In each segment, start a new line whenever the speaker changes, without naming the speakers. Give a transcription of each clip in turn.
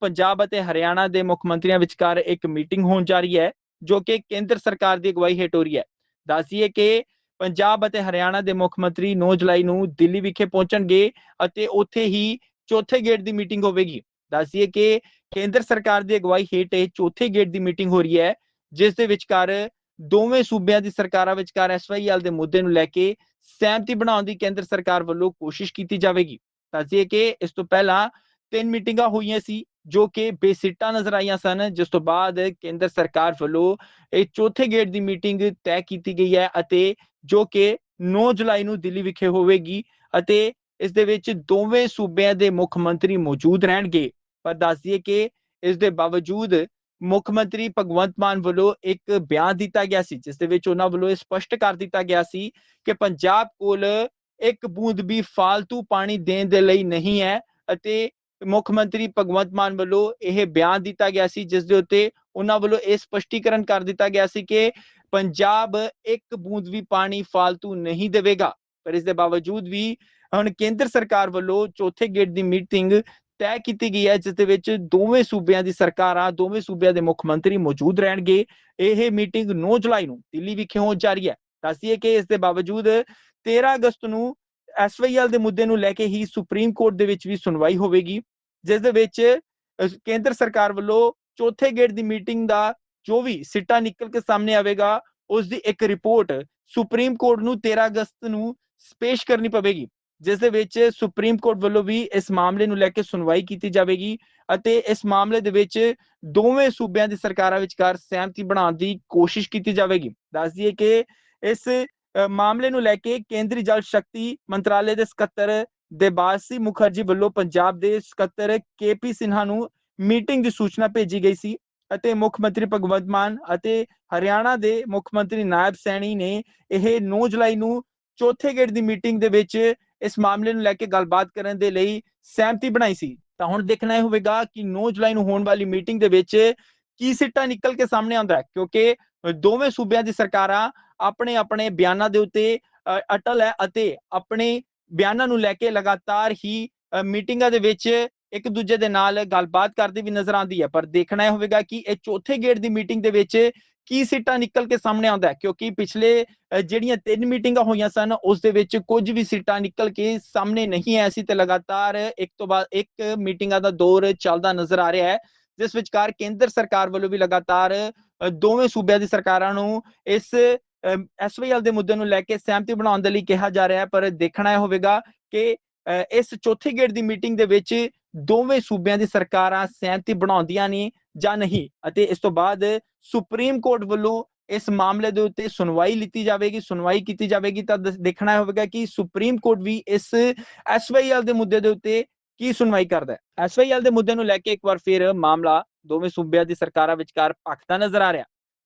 ਪੰਜਾਬ ਅਤੇ ਹਰਿਆਣਾ ਦੇ ਮੁੱਖ ਮੰਤਰੀਆਂ ਵਿਚਕਾਰ ਇੱਕ ਮੀਟਿੰਗ ਹੋਣ ਜਾ ਰਹੀ ਹੈ, ਜੋ ਕਿ ਕੇਂਦਰ ਸਰਕਾਰ ਦੀ ਅਗਵਾਈ ਹੇਠ ਹੋ ਰਹੀ ਹੈ। ਦੱਸੀਏ ਕਿ ਪੰਜਾਬ ਅਤੇ ਹਰਿਆਣਾ ਦੇ ਮੁੱਖ ਮੰਤਰੀ 9 ਜੁਲਾਈ ਨੂੰ ਦਿੱਲੀ ਵਿਖੇ ਪਹੁੰਚਣਗੇ ਅਤੇ ਉੱਥੇ ਹੀ ਚੌਥੇ ਗੇਟ ਦੀ ਮੀਟਿੰਗ ਹੋਵੇਗੀ। ਦੱਸੀਏ ਕਿ ਕੇਂਦਰ ਸਰਕਾਰ ਦੀ ਅਗਵਾਈ ਹੇਠ ਇਹ ਚੌਥੇ ਗੇਟ ਦੀ ਮੀਟਿੰਗ ਹੋ ਰਹੀ ਹੈ, ਜਿਸ ਦੇ ਵਿਚਕਾਰ ਦੋਵੇਂ ਸੂਬਿਆਂ ਦੀ ਸਰਕਾਰਾਂ ਵਿਚਕਾਰ ਐਸਵਾਈਐਲ ਦੇ ਮੁੱਦੇ ਨੂੰ ਲੈ ਕੇ ਸਹਿਮਤੀ ਬਣਾਉਣ ਦੀ ਕੇਂਦਰ ਸਰਕਾਰ ਵੱਲੋਂ ਕੋਸ਼ਿਸ਼ ਕੀਤੀ ਜਾਵੇਗੀ। ਦੱਸੀਏ ਕਿ ਇਸ ਤੋਂ ਪਹਿਲਾਂ ਤਿੰਨ ਮੀਟਿੰਗਾਂ ਹੋਈਆਂ ਸੀ ਜੋ ਕਿ ਬੇਸਿੱਟਾ ਨਜ਼ਰ ਆਈਆਂ ਸਨ, ਜਿਸ ਤੋਂ ਬਾਅਦ ਕੇਂਦਰ ਸਰਕਾਰ ਵੱਲੋਂ ਇਹ ਚੌਥੇ ਗੇੜ ਦੀ ਮੀਟਿੰਗ ਤੈਅ ਕੀਤੀ ਗਈ ਹੈ ਅਤੇ ਜੋ ਕਿ 9 ਜੁਲਾਈ ਨੂੰ ਦਿੱਲੀ ਵਿਖੇ ਹੋਵੇਗੀ ਅਤੇ ਇਸ ਦੇ ਵਿੱਚ ਦੋਵੇਂ ਸੂਬਿਆਂ ਦੇ ਮੁੱਖ ਮੰਤਰੀ ਮੌਜੂਦ ਰਹਿਣਗੇ। ਪਰ ਦੱਸ ਦਈਏ ਕਿ ਇਸ ਦੇ ਬਾਵਜੂਦ ਮੁੱਖ ਮੰਤਰੀ ਭਗਵੰਤ ਮਾਨ ਵੱਲੋਂ ਇੱਕ ਬਿਆਨ ਦਿੱਤਾ ਗਿਆ ਸੀ, ਜਿਸ ਦੇ ਵਿੱਚ ਉਹਨਾਂ ਵੱਲੋਂ ਇਹ ਸਪਸ਼ਟ ਕਰ ਦਿੱਤਾ ਗਿਆ ਸੀ ਕਿ ਪੰਜਾਬ ਕੋਲ ਇੱਕ ਬੂੰਦ ਵੀ ਫालतू ਪਾਣੀ ਦੇਣ ਦੇ ਲਈ ਨਹੀਂ ਹੈ ਅਤੇ ਮੁੱਖ ਮੰਤਰੀ ਭਗਵੰਤ ਮਾਨ ਵੱਲੋਂ ਇਹ ਬਿਆਨ ਦਿੱਤਾ ਗਿਆ ਸੀ, ਜਿਸ ਦੇ ਉੱਤੇ ਉਹਨਾਂ ਵੱਲੋਂ ਇਹ ਸਪਸ਼ਟੀਕਰਨ ਕਰ ਦਿੱਤਾ ਗਿਆ ਸੀ ਕਿ ਪੰਜਾਬ ਇੱਕ ਬੂੰਦ ਵੀ ਪਾਣੀ ਫालतू ਨਹੀਂ ਦੇਵੇਗਾ। ਪਰ ਇਸ ਦੇ ਬਾਵਜੂਦ ਵੀ ਹੁਣ ਕੇਂਦਰ ਸਰਕਾਰ ਵੱਲੋਂ ਚੌਥੇ ਗੇੜ ਦੀ ਮੀਟਿੰਗ ਤੈਅ ਕੀਤੀ ਗਈ ਹੈ, ਜਿਸ ਦੇ ਵਿੱਚ ਦੋਵੇਂ ਸੂਬਿਆਂ ਦੀ ਸਰਕਾਰਾਂ, ਦੋਵੇਂ ਸੂਬਿਆਂ ਦੇ ਮੁੱਖ ਮੰਤਰੀ ਮੌਜੂਦ ਰਹਿਣਗੇ। ਇਹ ਮੀਟਿੰਗ 9 ਜੁਲਾਈ ਨੂੰ ਦਿੱਲੀ ਵਿਖੇ ਹੋਣ ਜਾ ਰਹੀ ਹੈ। ਦੱਸੀਏ ਕਿ ਇਸ ਦੇ ਬਾਵਜੂਦ 13 ਅਗਸਤ ਨੂੰ ਐਸਵਾਈਐਲ ਦੇ ਮੁੱਦੇ ਨੂੰ ਲੈ ਕੇ ਹੀ ਸੁਪਰੀਮ ਕੋਰਟ ਦੇ ਵਿੱਚ ਵੀ ਸੁਣਵਾਈ ਹੋਵੇਗੀ, ਜਿਸ ਦੇ ਵਿੱਚ ਕੇਂਦਰ ਸਰਕਾਰ ਵੱਲੋਂ ਚੌਥੇ ਗੇੜ ਦੀ ਮੀਟਿੰਗ ਦਾ ਜੋ ਵੀ ਸਿੱਟਾ ਨਿਕਲ ਕੇ ਸਾਹਮਣੇ ਆਵੇਗਾ ਉਸ ਦੀ ਇੱਕ ਰਿਪੋਰਟ ਸੁਪਰੀਮ ਕੋਰਟ ਨੂੰ 13 ਅਗਸਤ ਨੂੰ ਪੇਸ਼ ਕਰਨੀ ਪਵੇਗੀ, ਜਿਸ ਦੇ ਵਿੱਚ ਸੁਪਰੀਮ ਕੋਰਟ ਵੱਲੋਂ ਵੀ ਇਸ ਮਾਮਲੇ ਨੂੰ ਲੈ ਕੇ ਸੁਣਵਾਈ ਕੀਤੀ ਜਾਵੇਗੀ ਅਤੇ ਇਸ ਮਾਮਲੇ ਦੇ ਵਿੱਚ ਦੋਵੇਂ ਸੂਬਿਆਂ ਦੀ ਸਰਕਾਰਾਂ ਵਿਚਕਾਰ ਸਹਿਮਤੀ ਬਣਾਉਣ ਦੀ ਕੋਸ਼ਿਸ਼ ਕੀਤੀ ਜਾਵੇਗੀ। ਦੱਸ ਦਈਏ ਕਿ ਇਸ ਮਾਮਲੇ ਨੂੰ ਲੈ ਕੇ ਕੇਂਦਰੀ ਜਲ ਸ਼ਕਤੀ ਮੰਤਰਾਲੇ ਦੇ ਸਕੱਤਰ ਦੇਬਾਸੀ ਮੁਖਰਜੀ ਵੱਲੋਂ ਪੰਜਾਬ ਦੇ ਸਕੱਤਰ ਕੇਪੀ ਸਿਨਹਾ ਨੂੰ ਮੀਟਿੰਗ ਦੀ ਸੂਚਨਾ ਭੇਜੀ ਗਈ ਸੀ ਅਤੇ ਮੁੱਖ ਮੰਤਰੀ ਭਗਵੰਤ ਮਾਨ ਅਤੇ ਹਰਿਆਣਾ ਦੇ ਮੁੱਖ ਮੰਤਰੀ ਨਾਇਬ ਸੈਣੀ ਨੇ ਇਹ 9 ਜੁਲਾਈ ਨੂੰ ਚੌਥੇ ਗੇੜ ਦੀ ਮੀਟਿੰਗ ਦੇ ਵਿੱਚ ਇਸ ਮਾਮਲੇ ਨੂੰ ਲੈ ਕੇ ਗੱਲਬਾਤ ਕਰਨ ਦੇ ਲਈ ਸਹਿਮਤੀ ਬਣਾਈ ਸੀ। ਤਾਂ ਹੁਣ ਦੇਖਣਾ ਇਹ ਹੋਵੇਗਾ ਕਿ 9 ਜੁਲਾਈ ਨੂੰ ਹੋਣ ਵਾਲੀ ਮੀਟਿੰਗ ਦੇ ਵਿੱਚ ਕੀ ਸਿੱਟਾ ਨਿਕਲ ਕੇ ਸਾਹਮਣੇ ਆਉਂਦਾ ਹੈ, ਕਿਉਂਕਿ ਦੋਵੇਂ ਸੂਬਿਆਂ ਦੀ ਸਰਕਾਰਾਂ ਆਪਣੇ ਆਪਣੇ ਬਿਆਨਾਂ ਦੇ ਉੱਤੇ ਅਟਲ ਹੈ ਅਤੇ ਆਪਣੇ ਬਿਆਨਾਂ ਨੂੰ ਲੈ ਕੇ ਲਗਾਤਾਰ ਹੀ ਮੀਟਿੰਗਾਂ ਦੇ ਵਿੱਚ ਇੱਕ ਦੂਜੇ ਦੇ ਨਾਲ ਗੱਲਬਾਤ ਕਰਦੀ ਵੀ ਨਜ਼ਰ ਆਉਂਦੀ ਹੈ। ਪਰ ਦੇਖਣਾ ਇਹ ਹੋਵੇਗਾ ਕਿ ਇਹ ਚੌਥੇ ਗੇੜ ਦੀ ਮੀਟਿੰਗ ਦੇ ਵਿੱਚ ਕੀ ਸਿੱਟਾ ਨਿਕਲ ਕੇ ਸਾਹਮਣੇ ਆਉਂਦਾ ਹੈ। ਕਿਉਂਕਿ ਪਿਛਲੇ ਜਿਹੜੀਆਂ ਤਿੰਨ ਮੀਟਿੰਗਾਂ ਹੋਈਆਂ ਸਨ, ਉਸ ਦੇ ਵਿੱਚ ਕੁਝ ਵੀ ਸੀਟਾਂ ਨਿਕਲ ਕੇ ਸਾਹਮਣੇ ਨਹੀਂ ਆਇਆ ਸੀ ਤੇ ਲਗਾਤਾਰ ਇੱਕ ਤੋਂ ਬਾਅਦ ਇੱਕ ਮੀਟਿੰਗਾਂ ਦਾ ਦੌਰ ਚੱਲਦਾ ਨਜ਼ਰ ਆ ਰਿਹਾ ਹੈ। ਜਿਸ ਵਿਚਕਾਰ ਕੇਂਦਰ ਸਰਕਾਰ ਵੱਲੋਂ ਵੀ ਲਗਾਤਾਰ ਦੋਵੇਂ ਸੂਬਿਆਂ ਦੀ ਸਰਕਾਰਾਂ ਨੂੰ ਇਸ ਐਸਵਾਈਐਲ ਦੇ ਮੁੱਦੇ ਨੂੰ ਲੈ ਕੇ ਸਹਿਮਤੀ ਬਣਾਉਣ ਦੇ ਲਈ ਕਿਹਾ ਜਾ ਰਿਹਾ ਹੈ, ਪਰ ਦੇਖਣਾ ਇਹ ਹੋਵੇਗਾ ਕਿ ਇਸ ਚੌਥੇ ਗੇੜ ਦੀ ਮੀਟਿੰਗ ਦੇ ਵਿੱਚ ਦੋਵੇਂ ਸੂਬਿਆਂ ਦੀ ਸਰਕਾਰਾਂ ਸਹਿਮਤੀ ਬਣਾਉਂਦੀਆਂ ਨੇ ਜਾਂ ਨਹੀਂ ਅਤੇ ਇਸ ਤੋਂ ਬਾਅਦ ਸੁਪਰੀਮ ਕੋਰਟ ਵੱਲੋਂ ਇਸ ਮਾਮਲੇ ਦੇ ਉੱਤੇ ਸੁਣਵਾਈ ਲਿੱਤੀ ਜਾਵੇਗੀ, ਸੁਣਵਾਈ ਕੀਤੀ ਜਾਵੇਗੀ ਤਾਂ ਦੇਖਣਾ ਹੋਵੇਗਾ ਕਿ ਸੁਪਰੀਮ ਕੋਰਟ ਵੀ ਇਸ ਐਸਵਾਈਐਲ ਦੇ ਮੁੱਦੇ ਦੇ ਉੱਤੇ ਕੀ ਸੁਣਵਾਈ ਕਰਦਾ ਹੈ। ਐਸਵਾਈਐਲ ਦੇ ਮੁੱਦੇ ਨੂੰ ਲੈ ਕੇ ਇੱਕ ਵਾਰ ਫਿਰ ਮਾਮਲਾ ਦੋਵੇਂ ਸੂਬਿਆਂ ਦੀ ਸਰਕਾਰਾਂ ਵਿਚਕਾਰ ਭਖਦਾ ਨਜ਼ਰ ਆ ਰਿਹਾ।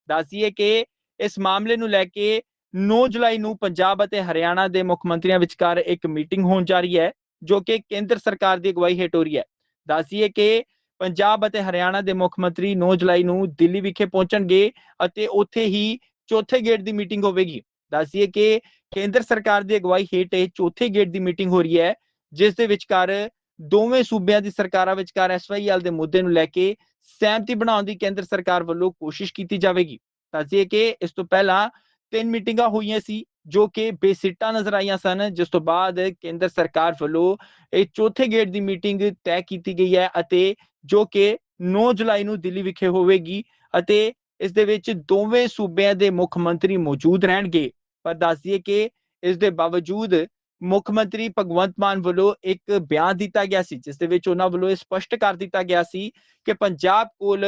ਦੱਸੀਏ ਕਿ ਇਸ ਮਾਮਲੇ ਨੂੰ ਲੈ ਕੇ 9 ਜੁਲਾਈ ਨੂੰ ਪੰਜਾਬ ਅਤੇ ਹਰਿਆਣਾ ਦੇ ਮੁੱਖ ਮੰਤਰੀਆਂ ਵਿਚਕਾਰ ਇੱਕ ਮੀਟਿੰਗ ਹੋਣ ਜਾ ਰਹੀ ਹੈ, ਜੋ ਕਿ ਕੇਂਦਰ ਸਰਕਾਰ ਦੀ ਅਗਵਾਈ ਹੇਠ ਹੋ ਰਹੀ ਹੈ। ਦੱਸੀਏ ਕਿ ਪੰਜਾਬ ਅਤੇ ਹਰਿਆਣਾ ਦੇ ਮੁੱਖ ਮੰਤਰੀ 9 ਜੁਲਾਈ ਨੂੰ ਦਿੱਲੀ ਵਿਖੇ ਪਹੁੰਚਣਗੇ ਅਤੇ ਉੱਥੇ ਹੀ ਚੌਥੇ ਗੇੜ ਦੀ ਮੀਟਿੰਗ ਹੋਵੇਗੀ। ਦੱਸੀਏ ਕਿ ਕੇਂਦਰ ਸਰਕਾਰ ਦੀ ਅਗਵਾਈ ਹੇਠ ਇਹ ਚੌਥੇ ਗੇੜ ਦੀ ਮੀਟਿੰਗ ਹੋ ਰਹੀ ਹੈ, ਜਿਸ ਦੇ ਵਿਚਕਾਰ ਦੋਵੇਂ ਸੂਬਿਆਂ ਦੀ ਸਰਕਾਰਾਂ ਵਿਚਕਾਰ ਐਸਵਾਈਐਲ ਦੇ ਮੁੱਦੇ ਨੂੰ ਲੈ ਕੇ ਸਹਿਮਤੀ ਬਣਾਉਣ ਦੀ ਕੇਂਦਰ ਸਰਕਾਰ ਵੱਲੋਂ ਕੋਸ਼ਿਸ਼ ਕੀਤੀ ਜਾਵੇਗੀ। ਦੱਸੀਏ ਕਿ ਇਸ ਤੋਂ ਪਹਿਲਾਂ ਤਿੰਨ ਮੀਟਿੰਗਾਂ ਹੋਈਆਂ ਸੀ, ਜੋ ਕਿ ਬੇਸਿੱਟਾ ਨਜ਼ਰ ਆਈਆਂ ਸਨ, ਜਿਸ ਤੋਂ ਬਾਅਦ ਕੇਂਦਰ ਸਰਕਾਰ ਵੱਲੋਂ ਇਹ ਚੌਥੇ ਗੇੜ ਦੀ ਮੀਟਿੰਗ ਤੈਅ ਕੀਤੀ ਗਈ ਹੈ ਅਤੇ ਜੋ ਕਿ 9 ਜੁਲਾਈ ਨੂੰ ਦਿੱਲੀ ਵਿਖੇ ਹੋਵੇਗੀ ਅਤੇ ਇਸ ਦੇ ਵਿੱਚ ਦੋਵੇਂ ਸੂਬਿਆਂ ਦੇ ਮੁੱਖ ਮੰਤਰੀ ਮੌਜੂਦ ਰਹਿਣਗੇ। ਪਰ ਦੱਸ ਦਈਏ ਕਿ ਇਸ ਦੇ ਬਾਵਜੂਦ ਮੁੱਖ ਮੰਤਰੀ ਭਗਵੰਤ ਮਾਨ ਵੱਲੋਂ ਇੱਕ ਬਿਆਨ ਦਿੱਤਾ ਗਿਆ ਸੀ, ਜਿਸ ਦੇ ਵਿੱਚ ਉਹਨਾਂ ਵੱਲੋਂ ਇਹ ਸਪਸ਼ਟ ਕਰ ਦਿੱਤਾ ਗਿਆ ਸੀ ਕਿ ਪੰਜਾਬ ਕੋਲ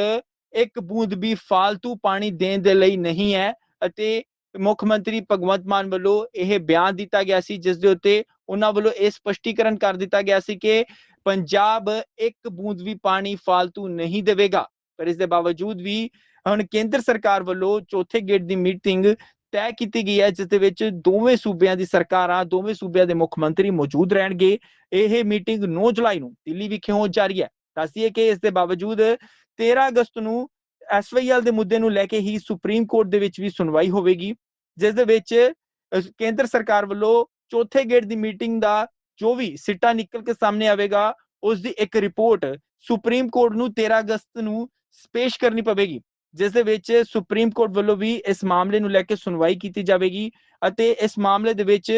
ਇੱਕ ਬੂੰਦ ਵੀ ਫਾਲਤੂ ਪਾਣੀ ਦੇਣ ਦੇ ਲਈ ਨਹੀਂ ਹੈ ਅਤੇ ਮੁੱਖ ਮੰਤਰੀ ਭਗਵੰਤ ਮਾਨ ਵੱਲੋਂ ਇਹ ਬਿਆਨ ਦਿੱਤਾ ਗਿਆ ਸੀ, ਜਿਸ ਦੇ ਉੱਤੇ ਉਹਨਾਂ ਵੱਲੋਂ ਇਹ ਸਪਸ਼ਟੀਕਰਨ ਕਰ ਦਿੱਤਾ ਗਿਆ ਸੀ ਕਿ ਪੰਜਾਬ ਇੱਕ ਬੂੰਦ ਵੀ ਪਾਣੀ ਫालतू ਨਹੀਂ ਦੇਵੇਗਾ। ਪਰ ਇਸ ਦੇ ਬਾਵਜੂਦ ਵੀ ਹੁਣ ਕੇਂਦਰ ਸਰਕਾਰ ਵੱਲੋਂ ਚੌਥੇ ਗੇਟ ਦੀ ਮੀਟਿੰਗ ਤੈਅ ਕੀਤੀ ਗਈ ਹੈ, ਜਿਸ ਦੇ ਵਿੱਚ ਦੋਵੇਂ ਸੂਬਿਆਂ ਦੀ ਸਰਕਾਰਾਂ ਦੋਵੇਂ ਸੂਬਿਆਂ ਦੇ ਮੁੱਖ ਮੰਤਰੀ ਮੌਜੂਦ ਰਹਿਣਗੇ। ਇਹ ਮੀਟਿੰਗ 9 ਜੁਲਾਈ ਨੂੰ ਦਿੱਲੀ ਵਿਖੇ ਹੋਣ ਜਾ ਰਹੀ ਹੈ। ਦੱਸਿਏ ਕਿ ਇਸ ਦੇ ਬਾਵਜੂਦ 13 ਅਗਸਤ ਨੂੰ ਐਸਵਾਈਐਲ ਦੇ ਮੁੱਦੇ ਨੂੰ ਲੈ ਕੇ ਹੀ ਸੁਪਰੀਮ ਕੋਰਟ ਦੇ ਵਿੱਚ ਵੀ ਸੁਣਵਾਈ ਹੋਵੇਗੀ, ਜਿਸ ਦੇ ਵਿੱਚ ਕੇਂਦਰ ਸਰਕਾਰ ਵੱਲੋਂ ਚੌਥੇ ਗੇੜ ਦੀ ਮੀਟਿੰਗ ਦਾ ਜੋ ਵੀ ਸਿੱਟਾ ਨਿਕਲ ਕੇ ਸਾਹਮਣੇ ਆਵੇਗਾ, ਉਸ ਦੀ ਇੱਕ ਰਿਪੋਰਟ ਸੁਪਰੀਮ ਕੋਰਟ ਨੂੰ 13 ਅਗਸਤ ਨੂੰ ਪੇਸ਼ ਕਰਨੀ ਪਵੇਗੀ, ਜਿਸ ਦੇ ਵਿੱਚ ਸੁਪਰੀਮ ਕੋਰਟ ਵੱਲੋਂ ਵੀ ਇਸ ਮਾਮਲੇ ਨੂੰ ਲੈ ਕੇ ਸੁਣਵਾਈ ਕੀਤੀ ਜਾਵੇਗੀ ਅਤੇ ਇਸ ਮਾਮਲੇ ਦੇ ਵਿੱਚ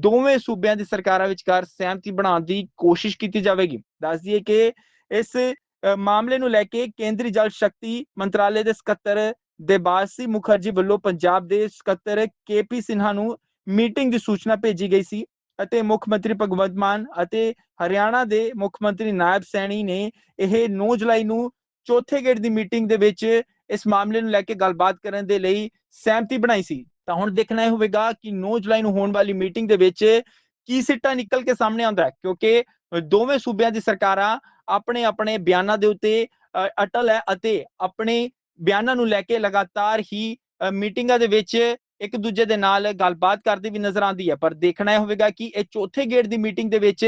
ਦੋਵੇਂ ਸੂਬਿਆਂ ਦੀ ਸਰਕਾਰਾਂ ਵਿਚਕਾਰ ਸਹਿਮਤੀ ਬਣਾਉਣ ਦੀ ਕੋਸ਼ਿਸ਼ ਕੀਤੀ ਜਾਵੇਗੀ। ਦੱਸ ਦਈਏ ਕਿ ਇਸ ਮਾਮਲੇ ਨੂੰ ਲੈ ਕੇ ਕੇਂਦਰੀ ਜਲ ਸ਼ਕਤੀ ਮੰਤਰਾਲੇ ਦੇ ਸਕੱਤਰ ਦੇਬਾਸੀ ਮੁਖਰਜੀ ਵੱਲੋਂ ਪੰਜਾਬ ਦੇ ਸਕੱਤਰ ਕੇਪੀ ਸਿਨਹਾ ਨੂੰ ਮੀਟਿੰਗ ਦੀ ਸੂਚਨਾ ਭੇਜੀ ਗਈ ਸੀ ਅਤੇ ਮੁੱਖ ਮੰਤਰੀ ਭਗਵੰਤ ਮਾਨ ਅਤੇ ਹਰਿਆਣਾ ਦੇ ਮੁੱਖ ਮੰਤਰੀ ਨਾਇਬ ਸੈਣੀ ਨੇ ਇਹ 9 ਜੁਲਾਈ ਨੂੰ ਚੌਥੇ ਗੇੜ ਦੀ ਮੀਟਿੰਗ ਦੇ ਵਿੱਚ ਇਸ ਮਾਮਲੇ ਨੂੰ ਲੈ ਕੇ ਗੱਲਬਾਤ ਕਰਨ ਦੇ ਲਈ ਸਹਿਮਤੀ ਬਣਾਈ ਸੀ। ਤਾਂ ਹੁਣ ਦੇਖਣਾ ਇਹ ਹੋਵੇਗਾ ਕਿ 9 ਜੁਲਾਈ ਨੂੰ ਹੋਣ ਵਾਲੀ ਮੀਟਿੰਗ ਦੇ ਵਿੱਚ ਕੀ ਸਿੱਟਾ ਨਿਕਲ ਕੇ ਸਾਹਮਣੇ ਆਉਂਦਾ ਹੈ, ਕਿਉਂਕਿ ਦੋਵੇਂ ਸੂਬਿਆਂ ਦੀ ਸਰਕਾਰਾਂ ਆਪਣੇ ਆਪਣੇ ਬਿਆਨਾਂ ਦੇ ਉੱਤੇ ਅਟਲ ਹੈ ਅਤੇ ਆਪਣੇ ਬਿਆਨਾਂ ਨੂੰ ਲੈ ਕੇ ਲਗਾਤਾਰ ਹੀ ਮੀਟਿੰਗਾਂ ਦੇ ਵਿੱਚ ਇੱਕ ਦੂਜੇ ਦੇ ਨਾਲ ਗੱਲਬਾਤ ਕਰਦੀ ਵੀ ਨਜ਼ਰ ਆਉਂਦੀ ਹੈ। ਪਰ ਦੇਖਣਾ ਇਹ ਹੋਵੇਗਾ ਕਿ ਇਹ ਚੌਥੇ ਗੇੜ ਦੀ ਮੀਟਿੰਗ ਦੇ ਵਿੱਚ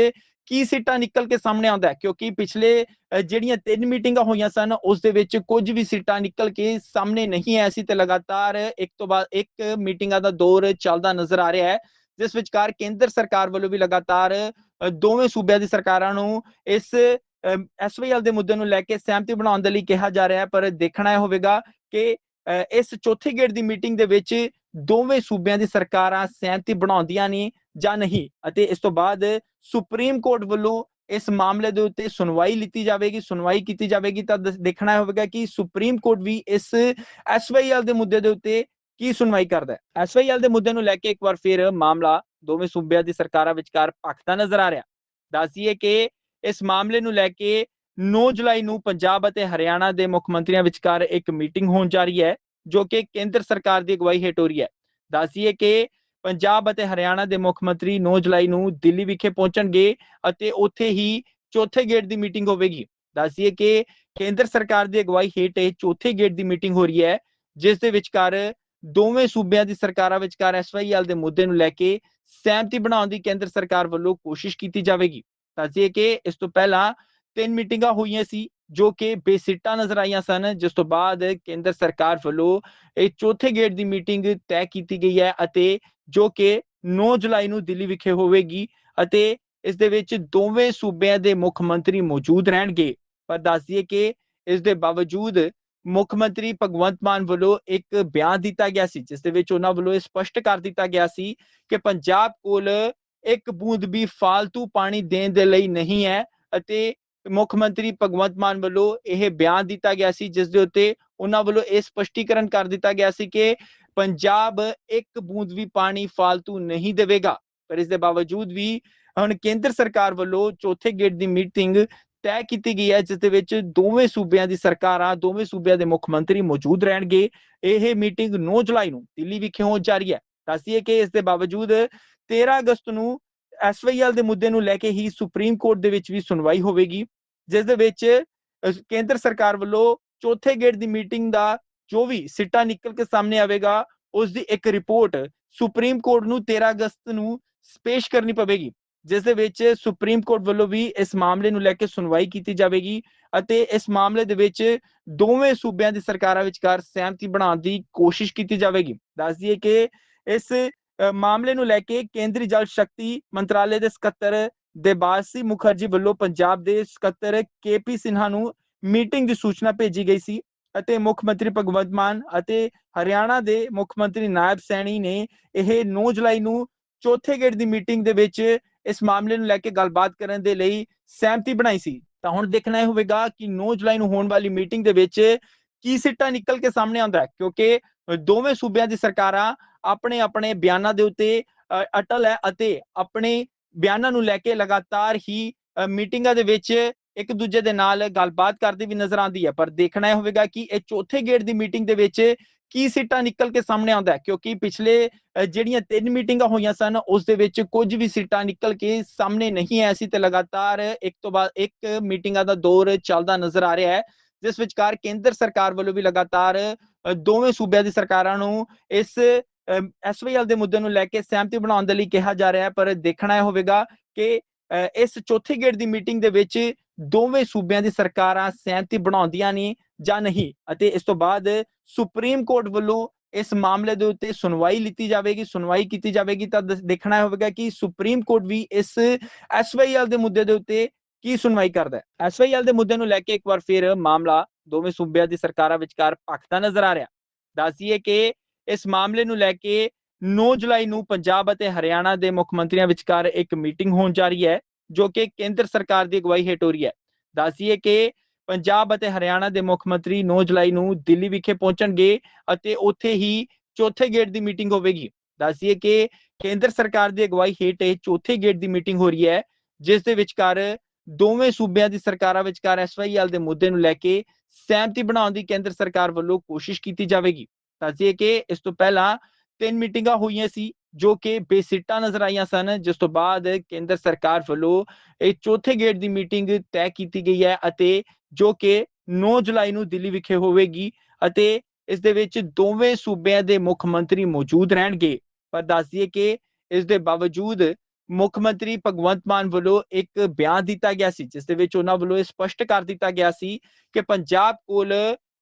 ਕੀ ਸਿੱਟਾ ਨਿਕਲ ਕੇ ਸਾਹਮਣੇ ਆਉਂਦਾ ਹੈ, ਕਿਉਂਕਿ ਪਿਛਲੇ ਜਿਹੜੀਆਂ ਤਿੰਨ ਮੀਟਿੰਗਾਂ ਹੋਈਆਂ ਸਨ, ਉਸ ਦੇ ਵਿੱਚ ਕੁਝ ਵੀ ਸਿੱਟਾ ਨਿਕਲ ਕੇ ਸਾਹਮਣੇ ਨਹੀਂ ਆਇਆ ਸੀ ਤੇ ਲਗਾਤਾਰ ਇੱਕ ਤੋਂ ਬਾਅਦ ਇੱਕ ਮੀਟਿੰਗਾਂ ਦਾ ਦੌਰ ਚੱਲਦਾ ਨਜ਼ਰ ਆ ਰਿਹਾ ਹੈ, ਜਿਸ ਵਿਚਕਾਰ ਕੇਂਦਰ ਸਰਕਾਰ ਵੱਲੋਂ ਵੀ ਲਗਾਤਾਰ ਦੋਵੇਂ ਸੂਬਿਆਂ ਦੀ ਸਰਕਾਰਾਂ ਨੂੰ ਇਸ ਐਸਵਾਈਐਲ ਦੇ ਮੁੱਦੇ ਨੂੰ ਲੈ ਕੇ ਸਹਿਮਤੀ ਬਣਾਉਣ ਦੇ ਲਈ ਕਿਹਾ ਜਾ ਰਿਹਾ ਹੈ, ਪਰ ਦੇਖਣਾ ਇਹ ਹੋਵੇਗਾ ਕਿ ਇਸ ਚੌਥੇ ਗੇੜ ਦੀ ਮੀਟਿੰਗ ਦੇ ਵਿੱਚ ਦੋਵੇਂ ਸੂਬਿਆਂ ਦੀ ਸਰਕਾਰਾਂ ਸਹਿਮਤੀ ਬਣਾਉਂਦੀਆਂ ਨੇ ਜਾਂ ਨਹੀਂ ਅਤੇ ਇਸ ਤੋਂ ਬਾਅਦ ਸੁਪਰੀਮ ਕੋਰਟ ਵੱਲੋਂ ਇਸ ਮਾਮਲੇ ਦੇ ਉੱਤੇ ਸੁਣਵਾਈ ਲਿੱਤੀ ਜਾਵੇਗੀ, ਸੁਣਵਾਈ ਕੀਤੀ ਜਾਵੇਗੀ ਤਾਂ ਦਸ- ਦੇਖਣਾ ਹੋਵੇਗਾ ਕਿ ਸੁਪਰੀਮ ਕੋਰਟ ਵੀ ਇਸ ਐਸਵਾਈਐਲ ਦੇ ਮੁੱਦੇ ਦੇ ਉੱਤੇ ਕੀ ਸੁਣਵਾਈ ਕਰਦਾ ਹੈ। ਐਸਵਾਈਐਲ ਦੇ ਮੁੱਦੇ ਨੂੰ ਲੈ ਕੇ ਇੱਕ ਵਾਰ ਫਿਰ ਮਾਮਲਾ ਦੋਵੇਂ ਸੂਬਿਆਂ ਦੀ ਸਰਕਾਰਾਂ ਵਿਚਕਾਰ ਭਖਦਾ ਨਜ਼ਰ ਆ ਰਿਹਾ। ਦੱਸੀਏ ਕਿ ਇਸ ਮਾਮਲੇ ਨੂੰ ਲੈ ਕੇ 9 ਜੁਲਾਈ ਨੂੰ ਪੰਜਾਬ ਅਤੇ ਹਰਿਆਣਾ ਦੇ ਮੁੱਖ ਮੰਤਰੀਆਂ ਵਿਚਕਾਰ ਇੱਕ ਮੀਟਿੰਗ ਹੋਣ ਜਾ ਰਹੀ ਹੈ, ਜੋ ਕਿ ਕੇਂਦਰ ਸਰਕਾਰ ਦੀ ਅਗਵਾਈ ਹੇਠ ਹੋ ਰਹੀ ਹੈ। ਦੱਸੀਏ ਕਿ ਪੰਜਾਬ ਅਤੇ ਹਰਿਆਣਾ ਦੇ ਮੁੱਖ ਮੰਤਰੀ 9 ਜੁਲਾਈ ਨੂੰ ਦਿੱਲੀ ਵਿਖੇ ਪਹੁੰਚਣਗੇ ਅਤੇ ਉੱਥੇ ਹੀ ਚੌਥੇ ਗੇਟ ਦੀ ਮੀਟਿੰਗ ਹੋਵੇਗੀ। ਦੱਸੀਏ ਕਿ ਕੇਂਦਰ ਸਰਕਾਰ ਦੀ ਅਗਵਾਈ ਹੇਠ ਇਹ ਚੌਥੇ ਗੇਟ ਦੀ ਮੀਟਿੰਗ ਹੋ ਰਹੀ ਹੈ, ਜਿਸ ਦੇ ਵਿਚਕਾਰ ਦੋਵੇਂ ਸੂਬਿਆਂ ਦੀ ਸਰਕਾਰਾਂ ਵਿਚਕਾਰ ਐਸਵਾਈਐਲ ਦੇ ਮੁੱਦੇ ਨੂੰ ਲੈ ਕੇ ਸਹਿਮਤੀ ਬਣਾਉਣ ਦੀ ਕੇਂਦਰ ਸਰਕਾਰ ਵੱਲੋਂ ਕੋਸ਼ਿਸ਼ ਕੀਤੀ ਜਾਵੇਗੀ। ਦੱਸੀਏ ਕਿ ਇਸ ਤੋਂ ਪਹਿਲਾਂ ਤਿੰਨ ਮੀਟਿੰਗਾਂ ਹੋਈਆਂ ਸੀ, ਜੋ ਕਿ ਬੇਸਿੱਟਾ ਨਜ਼ਰ ਆਈਆਂ ਸਨ, ਜਿਸ ਤੋਂ ਬਾਅਦ ਕੇਂਦਰ ਸਰਕਾਰ ਵੱਲੋਂ ਇਹ ਚੌਥੇ ਗੇੜ ਦੀ ਮੀਟਿੰਗ ਤੈਅ ਕੀਤੀ ਗਈ ਹੈ ਅਤੇ ਜੋ ਕਿ 9 ਜੁਲਾਈ ਨੂੰ ਦਿੱਲੀ ਵਿਖੇ ਹੋਵੇਗੀ ਅਤੇ ਇਸ ਦੇ ਵਿੱਚ ਦੋਵੇਂ ਸੂਬਿਆਂ ਦੇ ਮੁੱਖ ਮੰਤਰੀ ਮੌਜੂਦ ਰਹਿਣਗੇ। ਪਰ ਦੱਸ ਦਈਏ ਕਿ ਇਸ ਦੇ ਬਾਵਜੂਦ ਮੁੱਖ ਮੰਤਰੀ ਭਗਵੰਤ ਮਾਨ ਵੱਲੋਂ ਇੱਕ ਬਿਆਨ ਦਿੱਤਾ ਗਿਆ ਸੀ, ਜਿਸ ਦੇ ਵਿੱਚ ਉਹਨਾਂ ਵੱਲੋਂ ਇਹ ਸਪਸ਼ਟ ਕਰ ਦਿੱਤਾ ਗਿਆ ਸੀ ਕਿ ਪੰਜਾਬ ਕੋਲ ਇੱਕ ਬੂੰਦ ਵੀ ਫालतू ਪਾਣੀ ਦੇਣ ਦੇ ਲਈ ਨਹੀਂ ਹੈ ਅਤੇ ਮੁੱਖ ਮੰਤਰੀ ਭਗਵੰਤ ਮਾਨ ਵੱਲੋਂ ਇਹ ਬਿਆਨ ਦਿੱਤਾ ਗਿਆ ਸੀ, ਜਿਸ ਦੇ ਉੱਤੇ ਉਹਨਾਂ ਵੱਲੋਂ ਇਹ ਸਪਸ਼ਟੀਕਰਨ ਕਰ ਦਿੱਤਾ ਗਿਆ ਸੀ ਕਿ ਪੰਜਾਬ ਇੱਕ ਬੂੰਦ ਵੀ ਪਾਣੀ ਫਾਲਤੂ ਨਹੀਂ ਦੇਵੇਗਾ। ਪਰ ਇਸ ਦੇ ਬਾਵਜੂਦ ਵੀ ਹੁਣ ਕੇਂਦਰ ਸਰਕਾਰ ਵੱਲੋਂ ਚੌਥੇ ਗੇਟ ਦੀ ਮੀਟਿੰਗ ਤੈਅ ਕੀਤੀ ਗਈ ਹੈ, ਜਿਸ ਦੇ ਵਿੱਚ ਦੋਵੇਂ ਸੂਬਿਆਂ ਦੀ ਸਰਕਾਰਾਂ, ਦੋਵੇਂ ਸੂਬਿਆਂ ਦੇ ਮੁੱਖ ਮੰਤਰੀ ਮੌਜੂਦ ਰਹਿਣਗੇ। ਇਹ ਮੀਟਿੰਗ 9 ਜੁਲਾਈ ਨੂੰ ਦਿੱਲੀ ਵਿਖੇ ਹੋਣ ਜਾ ਰਹੀ ਹੈ। ਦੱਸੀਏ ਕਿ ਇਸ ਦੇ ਬਾਵਜੂਦ 13 ਅਗਸਤ ਨੂੰ ਐਸਵਾਈਐਲ ਦੇ ਮੁੱਦੇ ਨੂੰ ਲੈ ਕੇ ਹੀ ਸੁਪਰੀਮ ਕੋਰਟ ਦੇ ਵਿੱਚ ਵੀ ਸੁਣਵਾਈ ਹੋਵੇਗੀ, ਜਿਸ ਦੇ ਵਿੱਚ ਕੇਂਦਰ ਸਰਕਾਰ ਵੱਲੋਂ ਚੌਥੇ ਗੇੜ ਦੀ ਮੀਟਿੰਗ ਦਾ ਜੋ ਵੀ ਸਿੱਟਾ ਨਿਕਲ ਕੇ ਸਾਹਮਣੇ ਆਵੇਗਾ, ਉਸ ਦੀ ਇੱਕ ਰਿਪੋਰਟ ਸੁਪਰੀਮ ਕੋਰਟ ਨੂੰ 13 ਅਗਸਤ ਨੂੰ ਪੇਸ਼ ਕਰਨੀ ਪਵੇਗੀ। ਜਿਸ ਦੇ ਵਿੱਚ ਸੁਪਰੀਮ ਕੋਰਟ ਵੱਲੋਂ ਵੀ ਇਸ ਮਾਮਲੇ ਨੂੰ ਲੈ ਕੇ ਸੁਣਵਾਈ ਕੀਤੀ ਜਾਵੇਗੀ ਅਤੇ ਇਸ ਮਾਮਲੇ ਦੇ ਵਿੱਚ ਦੋਵੇਂ ਸੂਬਿਆਂ ਦੀ ਸਰਕਾਰਾਂ ਵਿਚਕਾਰ ਸਹਿਮਤੀ ਬਣਾਉਣ ਦੀ ਕੋਸ਼ਿਸ਼ ਕੀਤੀ ਜਾਵੇਗੀ। ਦੱਸ ਦਈਏ ਕਿ ਇਸ ਮਾਮਲੇ ਨੂੰ ਲੈ ਕੇ ਕੇਂਦਰੀ ਜਲ ਸ਼ਕਤੀ ਮੰਤਰਾਲੇ ਦੇ ਸਕੱਤਰ ਦੇਬਾਸੀ ਮੁਖਰਜੀ ਵੱਲੋਂ ਪੰਜਾਬ ਦੇ ਸਕੱਤਰ ਕੇਪੀ ਸਿਨਹਾ ਨੂੰ ਮੀਟਿੰਗ ਦੀ ਸੂਚਨਾ ਭੇਜੀ ਗਈ ਸੀ ਅਤੇ ਮੁੱਖ ਮੰਤਰੀ ਭਗਵੰਤ ਮਾਨ ਅਤੇ ਹਰਿਆਣਾ ਦੇ ਮੁੱਖ ਮੰਤਰੀ ਨਾਇਬ ਸੈਣੀ ਨੇ ਇਹ 9 ਜੁਲਾਈ ਨੂੰ ਚੌਥੇ ਗੇੜ ਦੀ ਮੀਟਿੰਗ ਦੇ ਵਿੱਚ ਇਸ ਮਾਮਲੇ ਨੂੰ ਲੈ ਕੇ ਗੱਲਬਾਤ ਕਰਨ ਦੇ ਲਈ ਸਹਿਮਤੀ ਬਣਾਈ ਸੀ। ਤਾਂ ਹੁਣ ਦੇਖਣਾ ਇਹ ਹੋਵੇਗਾ ਕਿ 9 ਜੁਲਾਈ ਨੂੰ ਹੋਣ ਵਾਲੀ ਮੀਟਿੰਗ ਦੇ ਵਿੱਚ ਕੀ ਸਿੱਟਾ ਨਿਕਲ ਕੇ ਸਾਹਮਣੇ ਆਉਂਦਾ ਹੈ, ਕਿਉਂਕਿ ਦੋਵੇਂ ਸੂਬਿਆਂ ਦੀ ਸਰਕਾਰਾਂ ਆਪਣੇ ਆਪਣੇ ਬਿਆਨਾਂ ਦੇ ਉੱਤੇ ਅਟਲ ਹੈ ਅਤੇ ਆਪਣੇ ਬਿਆਨਾਂ ਨੂੰ ਲੈ ਕੇ ਲਗਾਤਾਰ ਹੀ ਮੀਟਿੰਗਾਂ ਦੇ ਵਿੱਚ ਇੱਕ ਦੂਜੇ ਦੇ ਨਾਲ ਗੱਲਬਾਤ ਕਰਦੀ ਵੀ ਨਜ਼ਰ ਆਉਂਦੀ ਹੈ। ਪਰ ਦੇਖਣਾ ਇਹ ਹੋਵੇਗਾ ਕਿ ਇਹ ਚੌਥੇ ਗੇੜ ਦੀ ਮੀਟਿੰਗ ਦੇ ਵਿੱਚ ਕੀ ਸਿੱਟਾ ਨਿਕਲ ਕੇ ਸਾਹਮਣੇ ਆਉਂਦਾ ਹੈ? ਕਿਉਂਕਿ ਪਿਛਲੇ ਜਿਹੜੀਆਂ ਤਿੰਨ ਮੀਟਿੰਗਾਂ ਹੋਈਆਂ ਸਨ, ਉਸ ਦੇ ਵਿੱਚ ਕੁਝ ਵੀ ਸਿੱਟਾ ਨਿਕਲ ਕੇ ਸਾਹਮਣੇ ਨਹੀਂ ਆਇਆ ਸੀ ਤੇ ਲਗਾਤਾਰ ਇੱਕ ਤੋਂ ਬਾਅਦ ਇੱਕ ਮੀਟਿੰਗਾਂ ਦਾ ਦੌਰ ਚੱਲਦਾ ਨਜ਼ਰ ਆ ਰਿਹਾ ਹੈ, ਜਿਸ ਵਿਚਕਾਰ ਕੇਂਦਰ ਸਰਕਾਰ ਵੱਲੋਂ ਵੀ ਲਗਾਤਾਰ ਦੋਵੇਂ ਸੂਬਿਆਂ ਦੀ ਸਰਕਾਰਾਂ ਨੂੰ ਇਸ ਐਸਵਾਈਐਲ ਦੇ ਮੁੱਦੇ ਨੂੰ ਲੈ ਕੇ ਸਹਿਮਤੀ ਬਣਾਉਣ ਦੇ ਲਈ ਕਿਹਾ ਜਾ ਰਿਹਾ ਹੈ, ਪਰ ਦੇਖਣਾ ਇਹ ਹੋਵੇਗਾ ਕਿ ਇਸ ਚੌਥੇ ਗੇੜ ਦੀ ਮੀਟਿੰਗ ਦੇ ਵਿੱਚ ਦੋਵੇਂ ਸੂਬਿਆਂ ਦੀ ਸਰਕਾਰਾਂ ਸਹਿਮਤੀ ਬਣਾਉਂਦੀਆਂ ਨੇ ਜਾਂ ਨਹੀਂ? ਅਤੇ ਇਸ ਤੋਂ ਬਾਅਦ ਸੁਪਰੀਮ ਕੋਰਟ ਵੱਲੋਂ ਇਸ ਮਾਮਲੇ ਦੇ ਉੱਤੇ ਸੁਣਵਾਈ ਲਿੱਤੀ ਜਾਵੇਗੀ, ਸੁਣਵਾਈ ਕੀਤੀ ਜਾਵੇਗੀ ਤਾਂ ਦੇਖਣਾ ਹੋਵੇਗਾ ਕਿ ਸੁਪਰੀਮ ਕੋਰਟ ਵੀ ਇਸ ਐਸਵਾਈਐਲ ਦੇ ਮੁੱਦੇ ਦੇ ਉੱਤੇ ਕੀ ਸੁਣਵਾਈ ਕਰਦਾ ਹੈ। ਐਸਵਾਈਐਲ ਦੇ ਮੁੱਦੇ ਨੂੰ ਲੈ ਕੇ ਇੱਕ ਵਾਰ ਫਿਰ ਮਾਮਲਾ ਦੋਵੇਂ ਸੂਬਿਆਂ ਦੀ ਸਰਕਾਰਾਂ ਵਿਚਕਾਰ ਭਖਦਾ ਨਜ਼ਰ ਆ ਰਿਹਾ। ਦੱਸੀਏ ਕਿ ਇਸ ਮਾਮਲੇ ਨੂੰ ਲੈ ਕੇ 9 ਜੁਲਾਈ ਨੂੰ ਪੰਜਾਬ ਅਤੇ ਹਰਿਆਣਾ ਦੇ ਮੁੱਖ ਮੰਤਰੀਆਂ ਵਿਚਕਾਰ ਇੱਕ ਮੀਟਿੰਗ ਹੋਣ ਜਾ ਰਹੀ ਹੈ। ਜੋ ਕਿ ਕੇਂਦਰ ਸਰਕਾਰ ਦੀ ਅਗਵਾਈ ਹੇਠ ਹੋ ਰਹੀ ਹੈ। ਦੱਸੀਏ ਕਿ ਪੰਜਾਬ ਅਤੇ ਹਰਿਆਣਾ ਦੇ ਮੁੱਖ ਮੰਤਰੀ 9 ਜੁਲਾਈ ਨੂੰ ਦਿੱਲੀ ਵਿਖੇ ਪਹੁੰਚਣਗੇ ਅਤੇ ਉੱਥੇ ਹੀ ਚੌਥੇ ਗੇਟ ਦੀ ਮੀਟਿੰਗ ਹੋਵੇਗੀ। ਦੱਸੀਏ ਕਿ ਕੇਂਦਰ ਸਰਕਾਰ ਦੀ ਅਗਵਾਈ ਹੇਠ ਇਹ ਚੌਥੇ ਗੇਟ ਦੀ ਮੀਟਿੰਗ ਹੋ ਰਹੀ ਹੈ, ਜਿਸ ਦੇ ਵਿਚਕਾਰ ਦੋਵੇਂ ਸੂਬਿਆਂ ਦੀ ਸਰਕਾਰਾਂ ਵਿਚਕਾਰ ਐਸਵਾਈਐਲ ਦੇ ਮੁੱਦੇ ਨੂੰ ਲੈ ਕੇ ਸਹਿਮਤੀ ਬਣਾਉਣ ਦੀ ਕੇਂਦਰ ਸਰਕਾਰ ਵੱਲੋਂ ਕੋਸ਼ਿਸ਼ ਕੀਤੀ ਜਾਵੇਗੀ। ਦੱਸੀਏ ਕਿ ਇਸ ਤੋਂ ਪਹਿਲਾਂ ਤਿੰਨ ਮੀਟਿੰਗਾਂ ਹੋਈਆਂ ਸੀ ਜੋ ਕਿ ਬੇਸਿੱਟਾਂ ਨਜ਼ਰ ਆਈਆਂ ਸਨ, ਜਿਸ ਤੋਂ ਬਾਅਦ ਕੇਂਦਰ ਸਰਕਾਰ ਵੱਲੋਂ ਇਹ ਚੌਥੇ ਗੇੜ ਦੀ ਮੀਟਿੰਗ ਤੈਅ ਕੀਤੀ ਗਈ ਹੈ ਅਤੇ ਜੋ ਕਿ 9 ਜੁਲਾਈ ਨੂੰ ਦਿੱਲੀ ਵਿਖੇ ਹੋਵੇਗੀ ਅਤੇ ਇਸ ਦੇ ਵਿੱਚ ਦੋਵੇਂ ਸੂਬਿਆਂ ਦੇ ਮੁੱਖ ਮੰਤਰੀ ਮੌਜੂਦ ਰਹਿਣਗੇ। ਪਰ ਦੱਸ ਦਈਏ ਕਿ ਇਸ ਦੇ ਬਾਵਜੂਦ ਮੁੱਖ ਮੰਤਰੀ ਭਗਵੰਤ ਮਾਨ ਵੱਲੋਂ ਇੱਕ ਬਿਆਨ ਦਿੱਤਾ ਗਿਆ ਸੀ, ਜਿਸ ਦੇ ਵਿੱਚ ਉਹਨਾਂ ਵੱਲੋਂ ਇਹ ਸਪਸ਼ਟ ਕਰ ਦਿੱਤਾ ਗਿਆ ਸੀ ਕਿ ਪੰਜਾਬ ਕੋਲ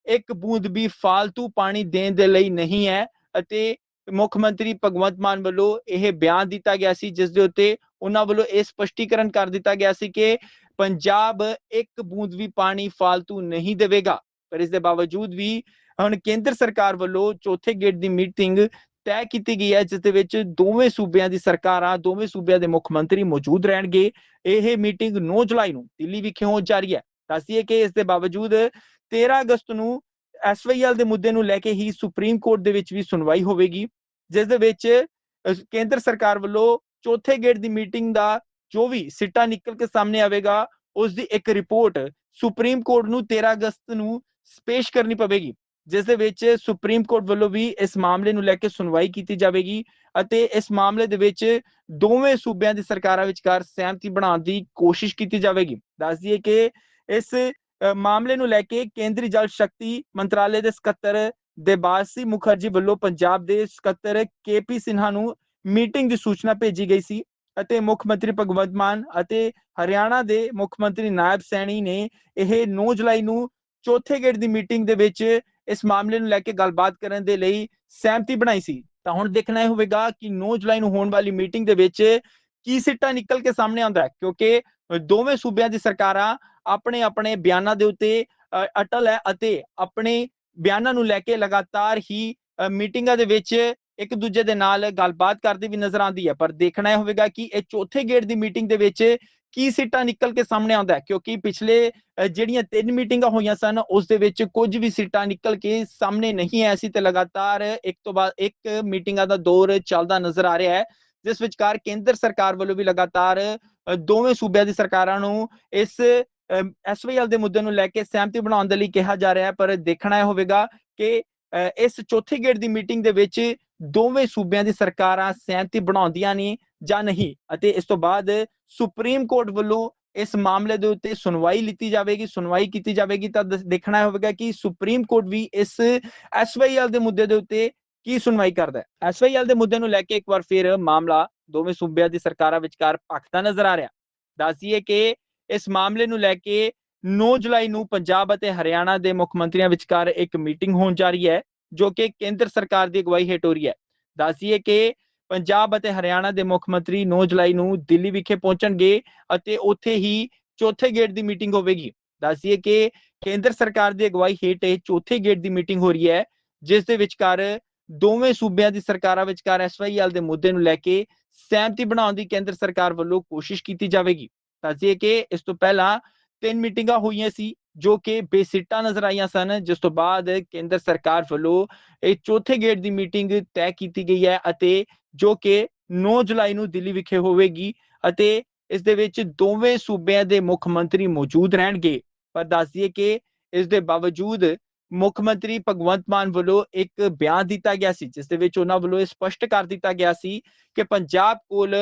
ਇੱਕ ਬੂੰਦ ਵੀ ਫालतू ਪਾਣੀ ਦੇਣ ਦੇ ਲਈ ਨਹੀਂ ਹੈ ਅਤੇ ਮੁੱਖ ਮੰਤਰੀ ਭਗਵੰਤ ਮਾਨ ਵੱਲੋਂ ਇਹ ਬਿਆਨ ਦਿੱਤਾ ਗਿਆ ਸੀ, ਜਿਸ ਦੇ ਉੱਤੇ ਉਹਨਾਂ ਵੱਲੋਂ ਇਹ ਸਪਸ਼ਟੀਕਰਨ ਕਰ ਦਿੱਤਾ ਗਿਆ ਸੀ ਕਿ ਪੰਜਾਬ ਇੱਕ ਬੂੰਦ ਵੀ ਪਾਣੀ ਫालतू ਨਹੀਂ ਦੇਵੇਗਾ। ਪਰ ਇਸ ਦੇ ਬਾਵਜੂਦ ਵੀ ਹੁਣ ਕੇਂਦਰ ਸਰਕਾਰ ਵੱਲੋਂ ਚੌਥੇ ਗੇਟ ਦੀ ਮੀਟਿੰਗ ਤੈਅ ਕੀਤੀ ਗਈ ਹੈ, ਜਿਸ ਦੇ ਵਿੱਚ ਦੋਵੇਂ ਸੂਬਿਆਂ ਦੀ ਸਰਕਾਰਾਂ, ਦੋਵੇਂ ਸੂਬਿਆਂ ਦੇ ਮੁੱਖ ਮੰਤਰੀ ਮੌਜੂਦ ਰਹਿਣਗੇ। ਇਹ ਮੀਟਿੰਗ 9 ਜੁਲਾਈ ਨੂੰ ਦਿੱਲੀ ਵਿਖੇ ਹੋਣ ਜਾ ਰਹੀ ਹੈ। ਦੱਸੀਏ ਕਿ ਇਸ ਦੇ ਬਾਵਜੂਦ 13 ਅਗਸਤ ਨੂੰ ਐਸਵਾਈਐਲ ਦੇ ਮੁੱਦੇ ਨੂੰ ਲੈ ਕੇ ਹੀ ਸੁਪਰੀਮ ਕੋਰਟ ਦੇ ਵਿੱਚ ਵੀ ਸੁਣਵਾਈ ਹੋਵੇਗੀ। ਜਿਸ ਦੇ ਵਿੱਚ ਕੇਂਦਰ ਸਰਕਾਰ ਵੱਲੋਂ ਚੌਥੇ ਗੇੜ ਦੀ ਮੀਟਿੰਗ ਦਾ ਜੋ ਵੀ ਸਿੱਟਾ ਨਿਕਲ ਕੇ ਸਾਹਮਣੇ ਆਵੇਗਾ, ਉਸ ਦੀ ਇੱਕ ਰਿਪੋਰਟ ਸੁਪਰੀਮ ਕੋਰਟ ਨੂੰ 13 ਅਗਸਤ ਨੂੰ ਪੇਸ਼ ਕਰਨੀ ਪਵੇਗੀ, ਜਿਸ ਦੇ ਵਿੱਚ ਸੁਪਰੀਮ ਕੋਰਟ ਵੱਲੋਂ ਵੀ ਇਸ ਮਾਮਲੇ ਨੂੰ ਲੈ ਕੇ ਸੁਣਵਾਈ ਕੀਤੀ ਜਾਵੇਗੀ ਅਤੇ ਇਸ ਮਾਮਲੇ ਦੇ ਵਿੱਚ ਦੋਵੇਂ ਸੂਬਿਆਂ ਦੀ ਸਰਕਾਰਾਂ ਵਿਚਕਾਰ ਸਹਿਮਤੀ ਬਣਾਉਣ ਦੀ ਕੋਸ਼ਿਸ਼ ਕੀਤੀ ਜਾਵੇਗੀ। ਦੱਸ ਦਈਏ ਕਿ ਇਸ ਮਾਮਲੇ ਨੂੰ ਲੈ ਕੇ ਕੇਂਦਰੀ ਜਲ ਸ਼ਕਤੀ ਮੰਤਰਾਲੇ ਦੇ ਸਕੱਤਰ ਦੇਬਾਸੀ ਮੁਖਰਜੀ ਵੱਲੋਂ ਪੰਜਾਬ ਦੇ ਸਕੱਤਰ ਕੇਪੀ ਸਿਨਹਾ ਨੂੰ ਮੀਟਿੰਗ ਦੀ ਸੂਚਨਾ ਭੇਜੀ ਗਈ ਸੀ ਅਤੇ ਮੁੱਖ ਮੰਤਰੀ ਭਗਵੰਤ ਮਾਨ ਅਤੇ ਹਰਿਆਣਾ ਦੇ ਮੁੱਖ ਮੰਤਰੀ ਨਾਇਬ ਸੈਣੀ ਨੇ ਇਹ 9 ਜੁਲਾਈ ਨੂੰ ਚੌਥੇ ਗੇੜ ਦੀ ਮੀਟਿੰਗ ਦੇ ਵਿੱਚ ਇਸ ਮਾਮਲੇ ਨੂੰ ਲੈ ਕੇ ਗੱਲਬਾਤ ਕਰਨ ਦੇ ਲਈ ਸਹਿਮਤੀ ਬਣਾਈ ਸੀ। ਤਾਂ ਹੁਣ ਦੇਖਣਾ ਇਹ ਹੋਵੇਗਾ ਕਿ 9 ਜੁਲਾਈ ਨੂੰ ਹੋਣ ਵਾਲੀ ਮੀਟਿੰਗ ਦੇ ਵਿੱਚ ਕੀ ਸਿੱਟਾ ਨਿਕਲ ਕੇ ਸਾਹਮਣੇ ਆਉਂਦਾ ਹੈ, ਕਿਉਂਕਿ ਦੋਵੇਂ ਸੂਬਿਆਂ ਦੀ ਸਰਕਾਰਾਂ ਆਪਣੇ ਆਪਣੇ ਬਿਆਨਾਂ ਦੇ ਉੱਤੇ ਅਟਲ ਹੈ ਅਤੇ ਆਪਣੇ ਬਿਆਨਾਂ ਨੂੰ ਲੈ ਕੇ ਲਗਾਤਾਰ ਹੀ ਮੀਟਿੰਗਾਂ ਦੇ ਵਿੱਚ ਇੱਕ ਦੂਜੇ ਦੇ ਨਾਲ ਗੱਲਬਾਤ ਕਰਦੀ ਵੀ ਨਜ਼ਰ ਆਉਂਦੀ ਹੈ। ਪਰ ਦੇਖਣਾ ਹੋਵੇਗਾ ਕਿ ਇਹ ਚੌਥੇ ਗੇੜ ਦੀ ਮੀਟਿੰਗ ਦੇ ਵਿੱਚ ਕੀ ਸਿੱਟਾ ਨਿਕਲ ਕੇ ਸਾਹਮਣੇ ਆਉਂਦਾ ਹੈ। ਕਿਉਂਕਿ ਪਿਛਲੇ ਜਿਹੜੀਆਂ ਤਿੰਨ ਮੀਟਿੰਗਾਂ ਹੋਈਆਂ ਸਨ, ਉਸ ਦੇ ਵਿੱਚ ਕੁਝ ਵੀ ਸਿੱਟਾ ਨਿਕਲ ਕੇ ਸਾਹਮਣੇ ਨਹੀਂ ਆਇਆ ਸੀ ਤੇ ਲਗਾਤਾਰ ਇੱਕ ਤੋਂ ਬਾਅਦ ਇੱਕ ਮੀਟਿੰਗਾਂ ਦਾ ਦੌਰ ਚੱਲਦਾ ਨਜ਼ਰ ਆ ਰਿਹਾ ਹੈ। ਜਿਸ ਵਿਚਕਾਰ ਕੇਂਦਰ ਸਰਕਾਰ ਵੱਲੋਂ ਵੀ ਲਗਾਤਾਰ ਦੋਵੇਂ ਸੂਬਿਆਂ ਦੀ ਸਰਕਾਰਾਂ ਨੂੰ ਇਸ ਐਸਵਾਈਐਲ ਦੇ ਮੁੱਦੇ ਨੂੰ ਲੈ ਕੇ ਸਹਿਮਤੀ ਬਣਾਉਣ ਦੇ ਲਈ ਕਿਹਾ ਜਾ ਰਿਹਾ ਹੈ, ਪਰ ਦੇਖਣਾ ਹੋਵੇਗਾ ਕਿ ਇਸ ਚੌਥੇ ਗੇੜ ਦੀ ਮੀਟਿੰਗ ਦੇ ਵਿੱਚ ਦੋਵੇਂ ਸੂਬਿਆਂ ਦੀ ਸਰਕਾਰਾਂ ਸਹਿਮਤੀ ਬਣਾਉਂਦੀਆਂ ਨੇ ਜਾਂ ਨਹੀਂ ਅਤੇ ਇਸ ਤੋਂ ਬਾਅਦ ਸੁਪਰੀਮ ਕੋਰਟ ਵੱਲੋਂ ਇਸ ਮਾਮਲੇ ਦੇ ਉੱਤੇ ਸੁਣਵਾਈ ਲਿੱਤੀ ਜਾਵੇਗੀ, ਸੁਣਵਾਈ ਕੀਤੀ ਜਾਵੇਗੀ ਤਾਂ ਦੇਖਣਾ ਹੋਵੇਗਾ ਕਿ ਸੁਪਰੀਮ ਕੋਰਟ ਵੀ ਇਸ ਐਸਵਾਈਐਲ ਦੇ ਮੁੱਦੇ ਦੇ ਉੱਤੇ ਕੀ ਸੁਣਵਾਈ ਕਰਦਾ ਹੈ। ਐਸਵਾਈਐਲ ਦੇ ਮੁੱਦੇ ਨੂੰ ਲੈ ਕੇ ਇੱਕ ਵਾਰ ਫਿਰ ਮਾਮਲਾ ਦੋਵੇਂ ਸੂਬਿਆਂ ਦੀ ਸਰਕਾਰਾਂ ਵਿਚਕਾਰ ਭਖਦਾ ਨਜ਼ਰ ਆ ਰਿਹਾ। ਦੱਸਦੀਏ ਕਿ ਇਸ ਮਾਮਲੇ ਨੂੰ ਲੈ ਕੇ 9 ਜੁਲਾਈ ਨੂੰ ਪੰਜਾਬ ਅਤੇ ਹਰਿਆਣਾ ਦੇ ਮੁੱਖ ਮੰਤਰੀਆਂ ਵਿਚਕਾਰ ਇੱਕ ਮੀਟਿੰਗ ਹੋਣ ਜਾ ਰਹੀ ਹੈ, ਜੋ ਕਿ ਕੇਂਦਰ ਸਰਕਾਰ ਦੀ ਅਗਵਾਈ ਹੇਠ ਹੋ ਰਹੀ ਹੈ। ਦੱਸੀਏ ਕਿ ਪੰਜਾਬ ਅਤੇ ਹਰਿਆਣਾ ਦੇ ਮੁੱਖ ਮੰਤਰੀ 9 ਜੁਲਾਈ ਨੂੰ ਦਿੱਲੀ ਵਿਖੇ ਪਹੁੰਚਣਗੇ ਅਤੇ ਉੱਥੇ ਹੀ ਚੌਥੇ ਗੇੜ ਦੀ ਮੀਟਿੰਗ ਹੋਵੇਗੀ। ਦੱਸੀਏ ਕਿ ਕੇਂਦਰ ਸਰਕਾਰ ਦੀ ਅਗਵਾਈ ਹੇਠ ਇਹ ਚੌਥੇ ਗੇੜ ਦੀ ਮੀਟਿੰਗ ਹੋ ਰਹੀ ਹੈ, ਜਿਸ ਦੇ ਵਿਚਕਾਰ ਦੋਵੇਂ ਸੂਬਿਆਂ ਦੀ ਸਰਕਾਰਾਂ ਵਿਚਕਾਰ ਐਸਵਾਈਐਲ ਦੇ ਮੁੱਦੇ ਨੂੰ ਲੈ ਕੇ ਸਹਿਮਤੀ ਬਣਾਉਣ ਦੀ ਕੇਂਦਰ ਸਰਕਾਰ ਵੱਲੋਂ ਕੋਸ਼ਿਸ਼ ਕੀਤੀ ਜਾਵੇਗੀ। ਦੱਸੀਏ ਕਿ ਇਸ ਤੋਂ ਪਹਿਲਾਂ ਤਿੰਨ ਮੀਟਿੰਗਾਂ ਹੋਈਆਂ ਸੀ, ਜੋ ਕਿ ਬੇਸਿੱਟਾ ਨਜ਼ਰ ਆਈਆਂ ਸਨ, ਜਿਸ ਤੋਂ ਬਾਅਦ ਕੇਂਦਰ ਸਰਕਾਰ ਵੱਲੋਂ ਇਹ ਚੌਥੇ ਗੇੜ ਦੀ ਮੀਟਿੰਗ ਤੈਅ ਕੀਤੀ ਗਈ ਹੈ ਅਤੇ ਜੋ ਕਿ 9 ਜੁਲਾਈ ਨੂੰ ਦਿੱਲੀ ਵਿਖੇ ਹੋਵੇਗੀ ਅਤੇ ਇਸ ਦੇ ਵਿੱਚ ਦੋਵੇਂ ਸੂਬਿਆਂ ਦੇ ਮੁੱਖ ਮੰਤਰੀ ਮੌਜੂਦ ਰਹਿਣਗੇ। ਪਰ ਦੱਸ ਦਈਏ ਕਿ ਇਸ ਦੇ ਬਾਵਜੂਦ ਮੁੱਖ ਮੰਤਰੀ ਭਗਵੰਤ ਮਾਨ ਵੱਲੋਂ ਇੱਕ ਬਿਆਨ ਦਿੱਤਾ ਗਿਆ ਸੀ, ਜਿਸ ਦੇ ਵਿੱਚ ਉਹਨਾਂ ਵੱਲੋਂ ਇਹ ਸਪਸ਼ਟ ਕਰ ਦਿੱਤਾ ਗਿਆ ਸੀ ਕਿ ਪੰਜਾਬ ਕੋਲ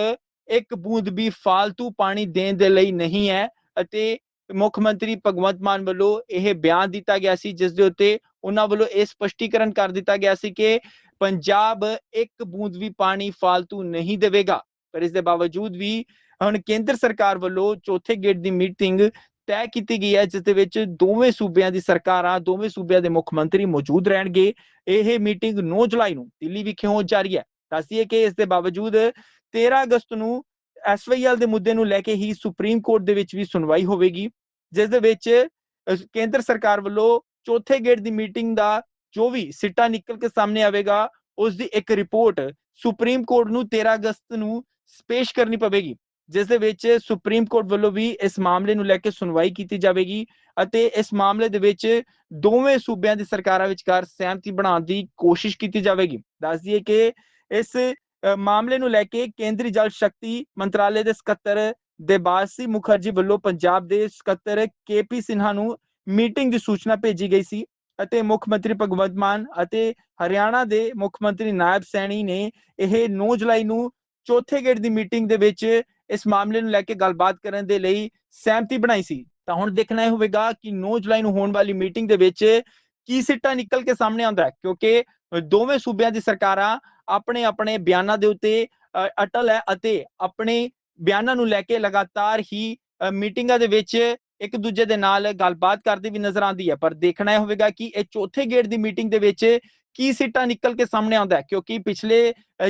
ਇੱਕ ਬੂੰਦ ਵੀ ਫਾਲਤੂ ਪਾਣੀ ਦੇਣ ਦੇ ਲਈ ਨਹੀਂ ਹੈ ਅਤੇ ਮੁੱਖ ਮੰਤਰੀ ਭਗਵੰਤ ਮਾਨ ਵੱਲੋਂ ਇਹ ਬਿਆਨ ਦਿੱਤਾ ਗਿਆ ਸੀ, ਜਿਸ ਦੇ ਉੱਤੇ ਉਹਨਾਂ ਵੱਲੋਂ ਇਹ ਸਪਸ਼ਟੀਕਰਨ ਕਰ ਦਿੱਤਾ ਗਿਆ ਸੀ ਕਿ ਪੰਜਾਬ ਇੱਕ ਬੂੰਦ ਵੀ ਪਾਣੀ ਫालतू ਨਹੀਂ ਦੇਵੇਗਾ। ਪਰ ਇਸ ਦੇ ਬਾਵਜੂਦ ਵੀ ਹੁਣ ਕੇਂਦਰ ਸਰਕਾਰ ਵੱਲੋਂ ਚੌਥੇ ਗੇਟ ਦੀ ਮੀਟਿੰਗ ਤੈਅ ਕੀਤੀ ਗਈ ਹੈ, ਜਿਸ ਦੇ ਵਿੱਚ ਦੋਵੇਂ ਸੂਬਿਆਂ ਦੀ ਸਰਕਾਰਾਂ, ਦੋਵੇਂ ਸੂਬਿਆਂ ਦੇ ਮੁੱਖ ਮੰਤਰੀ ਮੌਜੂਦ ਰਹਿਣਗੇ। ਇਹ ਮੀਟਿੰਗ 9 ਜੁਲਾਈ ਨੂੰ ਦਿੱਲੀ ਵਿਖੇ ਹੋਣ ਜਾ ਰਹੀ ਹੈ। ਦੱਸਿਏ ਕਿ ਇਸ ਦੇ ਬਾਵਜੂਦ 13 ਅਗਸਤ ਨੂੰ ਐਸਵਾਈਐਲ ਦੇ ਮੁੱਦੇ ਨੂੰ ਲੈ ਕੇ ਹੀ ਸੁਪਰੀਮ ਕੋਰਟ ਦੇ ਵਿੱਚ ਵੀ ਸੁਣਵਾਈ ਹੋਵੇਗੀ, ਜਿਸ ਦੇ ਵਿੱਚ ਕੇਂਦਰ ਸਰਕਾਰ ਵੱਲੋਂ ਚੌਥੇ ਗੇੜ ਦੀ ਮੀਟਿੰਗ ਦਾ ਜੋ ਵੀ ਸਿੱਟਾ ਨਿਕਲ ਕੇ ਸਾਹਮਣੇ ਆਵੇਗਾ, ਉਸ ਦੀ ਇੱਕ ਰਿਪੋਰਟ ਸੁਪਰੀਮ ਕੋਰਟ ਨੂੰ 13 ਅਗਸਤ ਨੂੰ ਪੇਸ਼ ਕਰਨੀ ਪਵੇਗੀ, ਜਿਸ ਦੇ ਵਿੱਚ ਸੁਪਰੀਮ ਕੋਰਟ ਵੱਲੋਂ ਵੀ ਇਸ ਮਾਮਲੇ ਨੂੰ ਲੈ ਕੇ ਸੁਣਵਾਈ ਕੀਤੀ ਜਾਵੇਗੀ ਅਤੇ ਇਸ ਮਾਮਲੇ ਦੇ ਵਿੱਚ ਦੋਵੇਂ ਸੂਬਿਆਂ ਦੀ ਸਰਕਾਰਾਂ ਵਿਚਕਾਰ ਸਹਿਮਤੀ ਬਣਾਉਣ ਦੀ ਕੋਸ਼ਿਸ਼ ਕੀਤੀ ਜਾਵੇਗੀ। ਦੱਸ ਦਈਏ ਕਿ ਇਸ ਮਾਮਲੇ ਨੂੰ ਲੈ ਕੇ ਕੇਂਦਰੀ ਜਲ ਸ਼ਕਤੀ ਮੰਤਰਾਲੇ ਦੇ ਸਕੱਤਰ ਦੇਬਾਸੀ ਮੁਖਰਜੀ ਵੱਲੋਂ ਪੰਜਾਬ ਦੇ ਸਕੱਤਰ ਕੇਪੀ ਸਿਨਹਾ ਨੂੰ ਮੀਟਿੰਗ ਦੀ ਸੂਚਨਾ ਭੇਜੀ ਗਈ ਸੀ ਅਤੇ ਮੁੱਖ ਮੰਤਰੀ ਭਗਵੰਤ ਮਾਨ ਅਤੇ ਹਰਿਆਣਾ ਦੇ ਮੁੱਖ ਮੰਤਰੀ ਨਾਇਬ ਸੈਣੀ ਨੇ ਇਹ 9 ਜੁਲਾਈ ਨੂੰ ਚੌਥੇ ਗੇੜ ਦੀ ਮੀਟਿੰਗ ਦੇ ਵਿੱਚ ਇਸ ਮਾਮਲੇ ਨੂੰ ਲੈ ਕੇ ਗੱਲਬਾਤ ਕਰਨ ਦੇ ਲਈ ਸਹਿਮਤੀ ਬਣਾਈ ਸੀ। ਤਾਂ ਹੁਣ ਦੇਖਣਾ ਇਹ ਹੋਵੇਗਾ ਕਿ 9 ਜੁਲਾਈ ਨੂੰ ਹੋਣ ਵਾਲੀ ਮੀਟਿੰਗ ਦੇ ਵਿੱਚ ਕੀ ਸਿੱਟਾ ਨਿਕਲ ਕੇ ਸਾਹਮਣੇ ਆਉਂਦਾ ਹੈ, ਕਿਉਂਕਿ ਦੋਵੇਂ ਸੂਬਿਆਂ ਦੀ ਸਰਕਾਰਾਂ ਆਪਣੇ ਆਪਣੇ ਬਿਆਨਾਂ ਦੇ ਉੱਤੇ ਅਟਲ ਹੈ ਅਤੇ ਆਪਣੇ ਬਿਆਨਾਂ ਨੂੰ ਲੈ ਕੇ ਲਗਾਤਾਰ ਹੀ ਮੀਟਿੰਗਾਂ ਦੇ ਵਿੱਚ ਇੱਕ ਦੂਜੇ ਦੇ ਨਾਲ ਗੱਲਬਾਤ ਕਰਦੀ ਵੀ ਨਜ਼ਰ ਆਉਂਦੀ ਹੈ। ਪਰ ਦੇਖਣਾ ਇਹ ਹੋਵੇਗਾ ਕਿ ਇਹ ਚੌਥੇ ਗੇੜ ਦੀ ਮੀਟਿੰਗ ਦੇ ਵਿੱਚ ਕੀ ਸਿੱਟਾ ਨਿਕਲ ਕੇ ਸਾਹਮਣੇ ਆਉਂਦਾ ਕਿਉਂਕਿ ਪਿਛਲੇ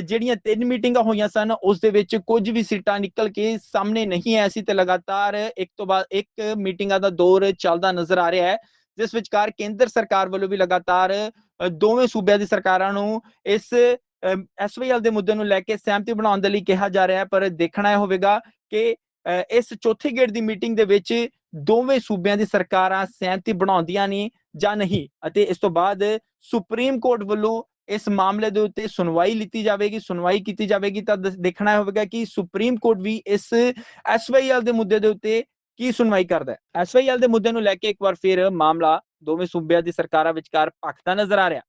ਜਿਹੜੀਆਂ ਤਿੰਨ ਮੀਟਿੰਗਾਂ ਹੋਈਆਂ ਸਨ, ਉਸ ਦੇ ਵਿੱਚ ਕੁਝ ਵੀ ਸੀਟਾਂ ਨਿਕਲ ਕੇ ਸਾਹਮਣੇ ਨਹੀਂ ਆਇਆ ਸੀ ਤੇ ਲਗਾਤਾਰ ਇੱਕ ਤੋਂ ਬਾਅਦ ਇੱਕ ਮੀਟਿੰਗਾਂ ਦਾ ਦੌਰ ਚੱਲਦਾ ਨਜ਼ਰ ਆ ਰਿਹਾ ਹੈ। ਜਿਸ ਵਿਚਕਾਰ ਕੇਂਦਰ ਸਰਕਾਰ ਵੱਲੋਂ ਵੀ ਲਗਾਤਾਰ ਦੋਵੇਂ ਸੂਬਿਆਂ ਦੀ ਸਰਕਾਰਾਂ ਨੂੰ ਇਸ ਐਸਵਾਈਐਲ ਦੇ ਮੁੱਦੇ ਨੂੰ ਲੈ ਕੇ ਸਹਿਮਤੀ ਬਣਾਉਣ ਦੇ ਲਈ ਕਿਹਾ ਜਾ ਰਿਹਾ ਹੈ, ਪਰ ਦੇਖਣਾ ਇਹ ਹੋਵੇਗਾ ਕਿ ਇਸ ਚੌਥੇ ਗੇੜ ਦੀ ਮੀਟਿੰਗ ਦੇ ਵਿੱਚ ਦੋਵੇਂ ਸੂਬਿਆਂ ਦੀ ਸਰਕਾਰਾਂ ਸਹਿਮਤੀ ਬਣਾਉਂਦੀਆਂ ਨੇ ਜਾਂ ਨਹੀਂ ਅਤੇ ਇਸ ਤੋਂ ਬਾਅਦ ਸੁਪਰੀਮ ਕੋਰਟ ਵੱਲੋਂ ਇਸ ਮਾਮਲੇ ਦੇ ਉੱਤੇ ਸੁਣਵਾਈ ਲਿੱਤੀ ਜਾਵੇਗੀ, ਸੁਣਵਾਈ ਕੀਤੀ ਜਾਵੇਗੀ ਤਾਂ ਦੇਖਣਾ ਹੋਵੇਗਾ ਕਿ ਸੁਪਰੀਮ ਕੋਰਟ ਵੀ ਇਸ ਐਸਵਾਈਐਲ ਦੇ ਮੁੱਦੇ ਦੇ ਉੱਤੇ ਕੀ ਸੁਣਵਾਈ ਕਰਦਾ ਹੈ। ਐਸਵਾਈਐਲ ਦੇ ਮੁੱਦੇ ਨੂੰ ਲੈ ਕੇ ਇੱਕ ਵਾਰ ਫਿਰ ਮਾਮਲਾ ਦੋਵੇਂ ਸੂਬਿਆਂ ਦੀ ਸਰਕਾਰਾਂ ਵਿਚਕਾਰ ਭਖਦਾ ਨਜ਼ਰ ਆ ਰਿਹਾ।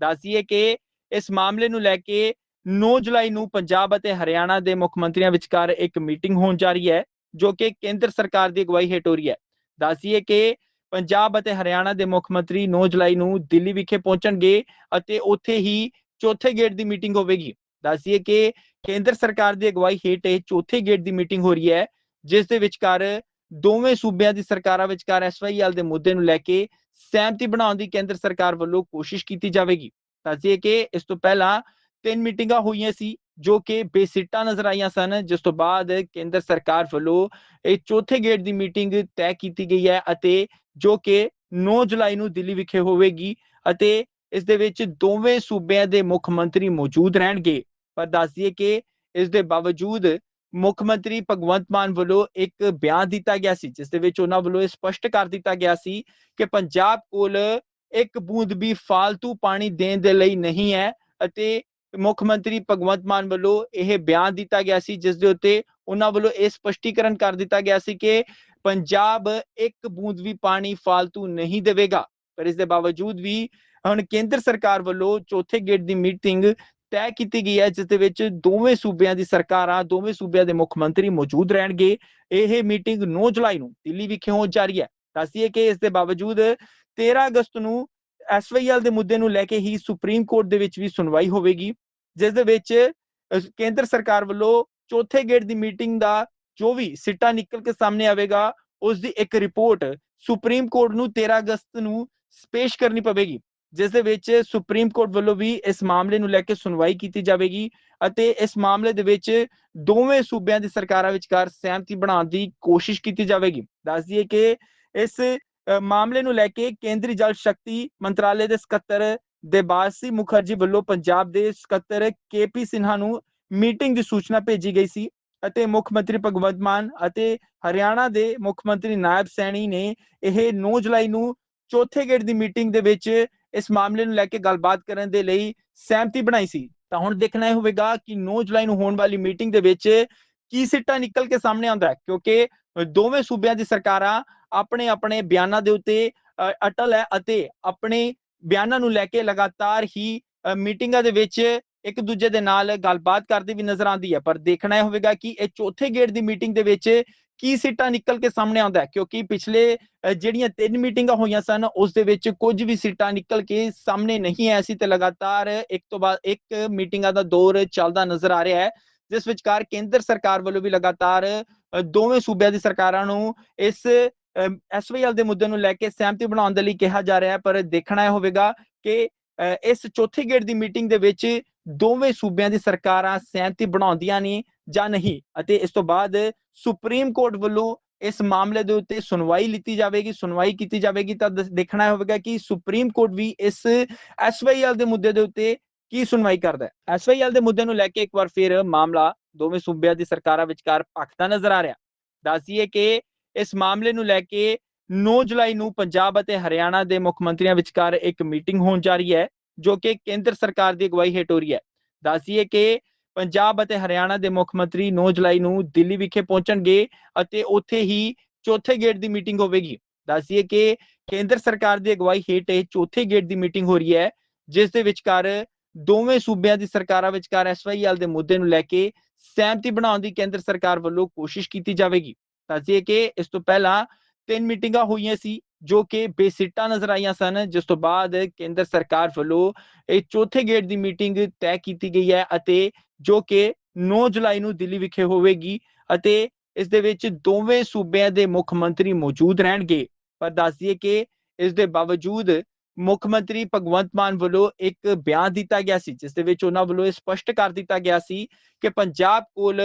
ਦੱਸੀਏ ਕਿ ਇਸ ਮਾਮਲੇ ਨੂੰ ਲੈ ਕੇ 9 ਜੁਲਾਈ ਨੂੰ ਪੰਜਾਬ ਅਤੇ ਹਰਿਆਣਾ ਦੇ ਮੁੱਖ ਮੰਤਰੀਆਂ ਵਿਚਕਾਰ ਇੱਕ ਮੀਟਿੰਗ ਹੋਣ ਜਾ ਰਹੀ ਹੈ, ਜੋ ਕਿ ਕੇਂਦਰ ਸਰਕਾਰ ਦੀ ਅਗਵਾਈ ਹੇਠ ਹੋ ਰਹੀ ਹੈ। ਦੱਸੀਏ ਕਿ ਪੰਜਾਬ ਅਤੇ ਹਰਿਆਣਾ ਦੇ ਮੁੱਖ ਮੰਤਰੀ 9 ਜੁਲਾਈ ਨੂੰ ਦਿੱਲੀ ਵਿਖੇ ਪਹੁੰਚਣਗੇ ਅਤੇ ਉੱਥੇ ਹੀ ਚੌਥੇ ਗੇਟ ਦੀ ਮੀਟਿੰਗ ਹੋਵੇਗੀ। ਦੱਸੀਏ ਕਿ ਕੇਂਦਰ ਸਰਕਾਰ ਦੀ ਅਗਵਾਈ ਹੇਠ ਇਹ ਚੌਥੇ ਗੇਟ ਦੀ ਮੀਟਿੰਗ ਹੋ ਰਹੀ ਹੈ, ਜਿਸ ਦੇ ਵਿਚਕਾਰ ਦੋਵੇਂ ਸੂਬਿਆਂ ਦੀ ਸਰਕਾਰਾਂ ਵਿਚਕਾਰ ਐਸਵਾਈਐਲ ਦੇ ਮੁੱਦੇ ਨੂੰ ਲੈ ਕੇ ਸਹਿਮਤੀ ਬਣਾਉਣ ਦੀ ਕੇਂਦਰ ਸਰਕਾਰ ਵੱਲੋਂ ਕੋਸ਼ਿਸ਼ ਕੀਤੀ ਜਾਵੇਗੀ। ਦੱਸੀਏ ਕਿ ਇਸ ਤੋਂ ਪਹਿਲਾਂ ਤਿੰਨ ਮੀਟਿੰਗਾਂ ਹੋਈਆਂ ਸੀ ਜੋ ਕਿ ਬੇਸਿੱਟਾ ਨਜ਼ਰ ਆਈਆਂ ਸਨ ਜਿਸ ਤੋਂ ਬਾਅਦ ਕੇਂਦਰ ਸਰਕਾਰ ਵੱਲੋਂ ਇਹ ਚੌਥੇ ਗੇੜ ਦੀ ਮੀਟਿੰਗ ਤੈਅ ਕੀਤੀ ਗਈ ਹੈ ਅਤੇ ਜੋ ਕਿ 9 ਜੁਲਾਈ ਨੂੰ ਦਿੱਲੀ ਵਿਖੇ ਹੋਵੇਗੀ ਅਤੇ ਇਸ ਦੇ ਵਿੱਚ ਦੋਵੇਂ ਸੂਬਿਆਂ ਦੇ ਮੁੱਖ ਮੰਤਰੀ ਮੌਜੂਦ ਰਹਿਣਗੇ ਪਰ ਦੱਸ ਦਈਏ ਕਿ ਇਸ ਦੇ ਬਾਵਜੂਦ ਮੁੱਖ ਮੰਤਰੀ ਭਗਵੰਤ ਮਾਨ ਵੱਲੋਂ ਇੱਕ ਬਿਆਨ ਦਿੱਤਾ ਗਿਆ ਸੀ ਜਿਸ ਦੇ ਵਿੱਚ ਉਹਨਾਂ ਵੱਲੋਂ ਇਹ ਸਪਸ਼ਟ ਕਰ ਦਿੱਤਾ ਗਿਆ ਸੀ ਕਿ ਪੰਜਾਬ ਕੋਲ ਇੱਕ ਬੂੰਦ ਵੀ ਫਾਲਤੂ ਪਾਣੀ ਦੇਣ ਦੇ ਲਈ ਨਹੀਂ ਹੈ ਅਤੇ ਮੁੱਖ ਮੰਤਰੀ ਭਗਵੰਤ ਮਾਨ ਵੱਲੋਂ ਇਹ ਬਿਆਨ ਦਿੱਤਾ ਗਿਆ ਸੀ, ਜਿਸ ਦੇ ਉੱਤੇ ਉਹਨਾਂ ਵੱਲੋਂ ਇਹ ਸਪਸ਼ਟੀਕਰਨ ਕਰ ਦਿੱਤਾ ਗਿਆ ਸੀ ਕਿ ਪੰਜਾਬ ਇੱਕ ਬੂੰਦ ਵੀ ਪਾਣੀ ਫालतू ਨਹੀਂ ਦੇਵੇਗਾ। ਪਰ ਇਸ ਦੇ ਬਾਵਜੂਦ ਵੀ ਹੁਣ ਕੇਂਦਰ ਸਰਕਾਰ ਵੱਲੋਂ ਚੌਥੇ ਗੇਟ ਦੀ ਮੀਟਿੰਗ ਤੈਅ ਕੀਤੀ ਗਈ ਹੈ, ਜਿਸ ਦੇ ਵਿੱਚ ਦੋਵੇਂ ਸੂਬਿਆਂ ਦੀ ਸਰਕਾਰਾਂ, ਦੋਵੇਂ ਸੂਬਿਆਂ ਦੇ ਮੁੱਖ ਮੰਤਰੀ ਮੌਜੂਦ ਰਹਿਣਗੇ। ਇਹ ਮੀਟਿੰਗ 9 ਜੁਲਾਈ ਨੂੰ ਦਿੱਲੀ ਵਿਖੇ ਹੋਣ ਜਾ ਰਹੀ ਹੈ। ਦੱਸੀਏ ਕਿ ਇਸ ਦੇ ਬਾਵਜੂਦ 13 ਅਗਸਤ ਨੂੰ ਐਸਵਾਈਐਲ ਦੇ ਮੁੱਦੇ ਨੂੰ ਲੈ ਕੇ ਹੀ ਸੁਪਰੀਮ ਕੋਰਟ ਦੇ ਵਿੱਚ ਵੀ ਸੁਣਵਾਈ ਹੋਵੇਗੀ, ਜਿਸ ਦੇ ਵਿੱਚ ਕੇਂਦਰ ਸਰਕਾਰ ਵੱਲੋਂ ਚੌਥੇ ਗੇੜ ਦੀ ਮੀਟਿੰਗ ਦਾ ਜੋ ਵੀ ਸਿੱਟਾ ਨਿਕਲ ਕੇ ਸਾਹਮਣੇ ਆਵੇਗਾ, ਉਸ ਦੀ ਇੱਕ ਰਿਪੋਰਟ ਸੁਪਰੀਮ ਕੋਰਟ ਨੂੰ 13 ਅਗਸਤ ਨੂੰ ਪੇਸ਼ ਕਰਨੀ ਪਵੇਗੀ, ਜਿਸ ਦੇ ਵਿੱਚ ਸੁਪਰੀਮ ਕੋਰਟ ਵੱਲੋਂ ਵੀ ਇਸ ਮਾਮਲੇ ਨੂੰ ਲੈ ਕੇ ਸੁਣਵਾਈ ਕੀਤੀ ਜਾਵੇਗੀ ਅਤੇ ਇਸ ਮਾਮਲੇ ਦੇ ਵਿੱਚ ਦੋਵੇਂ ਸੂਬਿਆਂ ਦੀ ਸਰਕਾਰਾਂ ਵਿਚਕਾਰ ਸਹਿਮਤੀ ਬਣਾਉਣ ਦੀ ਕੋਸ਼ਿਸ਼ ਕੀਤੀ ਜਾਵੇਗੀ। ਦੱਸ ਦਈਏ ਕਿ ਇਸ ਮਾਮਲੇ ਨੂੰ ਲੈ ਕੇ ਕੇਂਦਰੀ ਜਲ ਸ਼ਕਤੀ ਮੰਤਰਾਲੇ ਦੇ ਸਕੱਤਰ ਦੇਬਾਸੀ ਮੁਖਰਜੀ ਵੱਲੋਂ ਪੰਜਾਬ ਦੇ ਸਕੱਤਰ ਕੇਪੀ ਸਿਨਹਾ ਨੂੰ ਮੀਟਿੰਗ ਦੀ ਸੂਚਨਾ ਭੇਜੀ ਗਈ ਸੀ ਅਤੇ ਮੁੱਖ ਮੰਤਰੀ ਭਗਵੰਤ ਮਾਨ ਅਤੇ ਹਰਿਆਣਾ ਦੇ ਮੁੱਖ ਮੰਤਰੀ ਨਾਇਬ ਸੈਣੀ ਨੇ ਇਹ 9 ਜੁਲਾਈ ਨੂੰ ਚੌਥੇ ਗੇੜ ਦੀ ਮੀਟਿੰਗ ਦੇ ਵਿੱਚ ਇਸ ਮਾਮਲੇ ਨੂੰ ਲੈ ਕੇ ਗੱਲਬਾਤ ਕਰਨ ਦੇ ਲਈ ਸਹਿਮਤੀ ਬਣਾਈ ਸੀ। ਤਾਂ ਹੁਣ ਦੇਖਣਾ ਇਹ ਹੋਵੇਗਾ ਕਿ 9 ਜੁਲਾਈ ਨੂੰ ਹੋਣ ਵਾਲੀ ਮੀਟਿੰਗ ਦੇ ਵਿੱਚ ਕੀ ਸਿੱਟਾ ਨਿਕਲ ਕੇ ਸਾਹਮਣੇ ਆਉਂਦਾ ਹੈ, ਕਿਉਂਕਿ ਦੋਵੇਂ ਸੂਬਿਆਂ ਦੀ ਸਰਕਾਰਾਂ ਆਪਣੇ ਆਪਣੇ ਬਿਆਨਾਂ ਦੇ ਉੱਤੇ ਅਟਲ ਹੈ ਅਤੇ ਆਪਣੇ ਬਿਆਨਾਂ ਨੂੰ ਲੈ ਕੇ ਲਗਾਤਾਰ ਹੀ ਮੀਟਿੰਗਾਂ ਦੇ ਵਿੱਚ ਇੱਕ ਦੂਜੇ ਦੇ ਨਾਲ ਗੱਲਬਾਤ ਕਰਦੀ ਵੀ ਨਜ਼ਰ ਆਉਂਦੀ ਹੈ। ਪਰ ਦੇਖਣਾ ਹੋਵੇਗਾ ਕਿ ਇਹ ਚੌਥੇ ਗੇੜ ਦੀ ਮੀਟਿੰਗ ਦੇ ਵਿੱਚ ਕੀ ਸਿੱਟਾ ਨਿਕਲ ਕੇ ਸਾਹਮਣੇ ਆਉਂਦਾ ਹੈ। ਕਿਉਂਕਿ ਪਿਛਲੇ ਜਿਹੜੀਆਂ ਤਿੰਨ ਮੀਟਿੰਗਾਂ ਹੋਈਆਂ ਸਨ, ਉਸ ਦੇ ਵਿੱਚ ਕੁਝ ਵੀ ਸੀਟਾਂ ਨਿਕਲ ਕੇ ਸਾਹਮਣੇ ਨਹੀਂ ਆਇਆ ਸੀ ਤੇ ਲਗਾਤਾਰ ਇੱਕ ਤੋਂ ਬਾਅਦ ਇੱਕ ਮੀਟਿੰਗਾਂ ਦਾ ਦੌਰ ਚੱਲਦਾ ਨਜ਼ਰ ਆ ਰਿਹਾ ਹੈ। ਜਿਸ ਵਿਚਕਾਰ ਕੇਂਦਰ ਸਰਕਾਰ ਵੱਲੋਂ ਵੀ ਲਗਾਤਾਰ ਦੋਵੇਂ ਸੂਬਿਆਂ ਦੀ ਸਰਕਾਰਾਂ ਨੂੰ ਇਸ ਐਸਵਾਈਐਲ ਦੇ ਮੁੱਦੇ ਨੂੰ ਲੈ ਕੇ ਸਹਿਮਤੀ ਬਣਾਉਣ ਦੇ ਲਈ ਕਿਹਾ ਜਾ ਰਿਹਾ ਹੈ, ਪਰ ਦੇਖਣਾ ਇਹ ਹੋਵੇਗਾ ਕਿ ਇਸ ਚੌਥੇ ਗੇੜ ਦੀ ਮੀਟਿੰਗ ਦੇ ਵਿੱਚ ਦੋਵੇਂ ਸੂਬਿਆਂ ਦੀ ਸਰਕਾਰਾਂ ਸਹਿਮਤੀ ਬਣਾਉਂਦੀਆਂ ਨੇ ਜਾਂ ਨਹੀਂ ਅਤੇ ਇਸ ਤੋਂ ਬਾਅਦ ਸੁਪਰੀਮ ਕੋਰਟ ਵੱਲੋਂ ਇਸ ਮਾਮਲੇ ਦੇ ਉੱਤੇ ਸੁਣਵਾਈ ਲਿੱਤੀ ਜਾਵੇਗੀ, ਸੁਣਵਾਈ ਕੀਤੀ ਜਾਵੇਗੀ ਤਾਂ ਦੇਖਣਾ ਹੋਵੇਗਾ ਕਿ ਸੁਪਰੀਮ ਕੋਰਟ ਵੀ ਇਸ ਐਸਵਾਈਐਲ ਦੇ ਮੁੱਦੇ ਦੇ ਉੱਤੇ ਕੀ ਸੁਣਵਾਈ ਕਰਦਾ ਹੈ। ਐਸਵਾਈਐਲ ਦੇ ਮੁੱਦੇ ਨੂੰ ਲੈ ਕੇ ਇੱਕ ਵਾਰ ਫਿਰ ਮਾਮਲਾ ਦੋਵੇਂ ਸੂਬਿਆਂ ਦੀ ਸਰਕਾਰਾਂ ਵਿਚਕਾਰ ਭਖਦਾ ਨਜ਼ਰ ਆ ਰਿਹਾ। ਦੱਸਦੀਏ ਕਿ ਇਸ ਮਾਮਲੇ ਨੂੰ ਲੈ ਕੇ 9 ਜੁਲਾਈ ਨੂੰ ਪੰਜਾਬ ਅਤੇ ਹਰਿਆਣਾ ਦੇ ਮੁੱਖ ਮੰਤਰੀਆਂ ਵਿਚਕਾਰ ਇੱਕ ਮੀਟਿੰਗ ਹੋਣ ਜਾ ਰਹੀ ਹੈ, ਜੋ ਕਿ ਕੇਂਦਰ ਸਰਕਾਰ ਦੀ ਅਗਵਾਈ ਹੇਠ ਹੋ ਰਹੀ ਹੈ। ਦੱਸੀਏ ਕਿ ਪੰਜਾਬ ਅਤੇ ਹਰਿਆਣਾ ਦੇ ਮੁੱਖ ਮੰਤਰੀ 9 ਜੁਲਾਈ ਨੂੰ ਦਿੱਲੀ ਵਿਖੇ ਪਹੁੰਚਣਗੇ ਅਤੇ ਉੱਥੇ ਹੀ ਚੌਥੇ ਗੇੜ ਦੀ ਮੀਟਿੰਗ ਹੋਵੇਗੀ। ਦੱਸੀਏ ਕਿ ਕੇਂਦਰ ਸਰਕਾਰ ਦੀ ਅਗਵਾਈ ਹੇਠ ਇਹ ਚੌਥੇ ਗੇੜ ਦੀ ਮੀਟਿੰਗ ਹੋ ਰਹੀ ਹੈ, ਜਿਸ ਦੇ ਵਿਚਕਾਰ ਦੋਵੇਂ ਸੂਬਿਆਂ ਦੀ ਸਰਕਾਰਾਂ ਵਿਚਕਾਰ ਐਸਵਾਈਐਲ ਦੇ ਮੁੱਦੇ ਨੂੰ ਲੈ ਕੇ ਸਹਿਮਤੀ ਬਣਾਉਣ ਦੀ ਕੇਂਦਰ ਸਰਕਾਰ ਵੱਲੋਂ ਕੋਸ਼ਿਸ਼ ਕੀਤੀ ਜਾਵੇਗੀ। ਦੱਸੀਏ ਕਿ ਇਸ ਤੋਂ ਪਹਿਲਾਂ ਤਿੰਨ ਮੀਟਿੰਗਾਂ ਹੋਈਆਂ ਸੀ, ਜੋ ਕਿ ਬੇਸਿੱਟਾ ਨਜ਼ਰ ਆਈਆਂ ਸਨ, ਜਿਸ ਤੋਂ ਬਾਅਦ ਕੇਂਦਰ ਸਰਕਾਰ ਵੱਲੋਂ ਇਹ ਚੌਥੇ ਗੇੜ ਦੀ ਮੀਟਿੰਗ ਤੈਅ ਕੀਤੀ ਗਈ ਹੈ ਅਤੇ ਜੋ ਕਿ 9 ਜੁਲਾਈ ਨੂੰ ਦਿੱਲੀ ਵਿਖੇ ਹੋਵੇਗੀ ਅਤੇ ਇਸ ਦੇ ਵਿੱਚ ਦੋਵੇਂ ਸੂਬਿਆਂ ਦੇ ਮੁੱਖ ਮੰਤਰੀ ਮੌਜੂਦ ਰਹਿਣਗੇ। ਪਰ ਦੱਸ ਦਈਏ ਕਿ ਇਸ ਦੇ ਬਾਵਜੂਦ ਮੁੱਖ ਮੰਤਰੀ ਭਗਵੰਤ ਮਾਨ ਵੱਲੋਂ ਇੱਕ ਬਿਆਨ ਦਿੱਤਾ ਗਿਆ ਸੀ, ਜਿਸ ਦੇ ਵਿੱਚ ਉਹਨਾਂ ਵੱਲੋਂ ਇਹ ਸਪਸ਼ਟ ਕਰ ਦਿੱਤਾ ਗਿਆ ਸੀ ਕਿ ਪੰਜਾਬ ਕੋਲ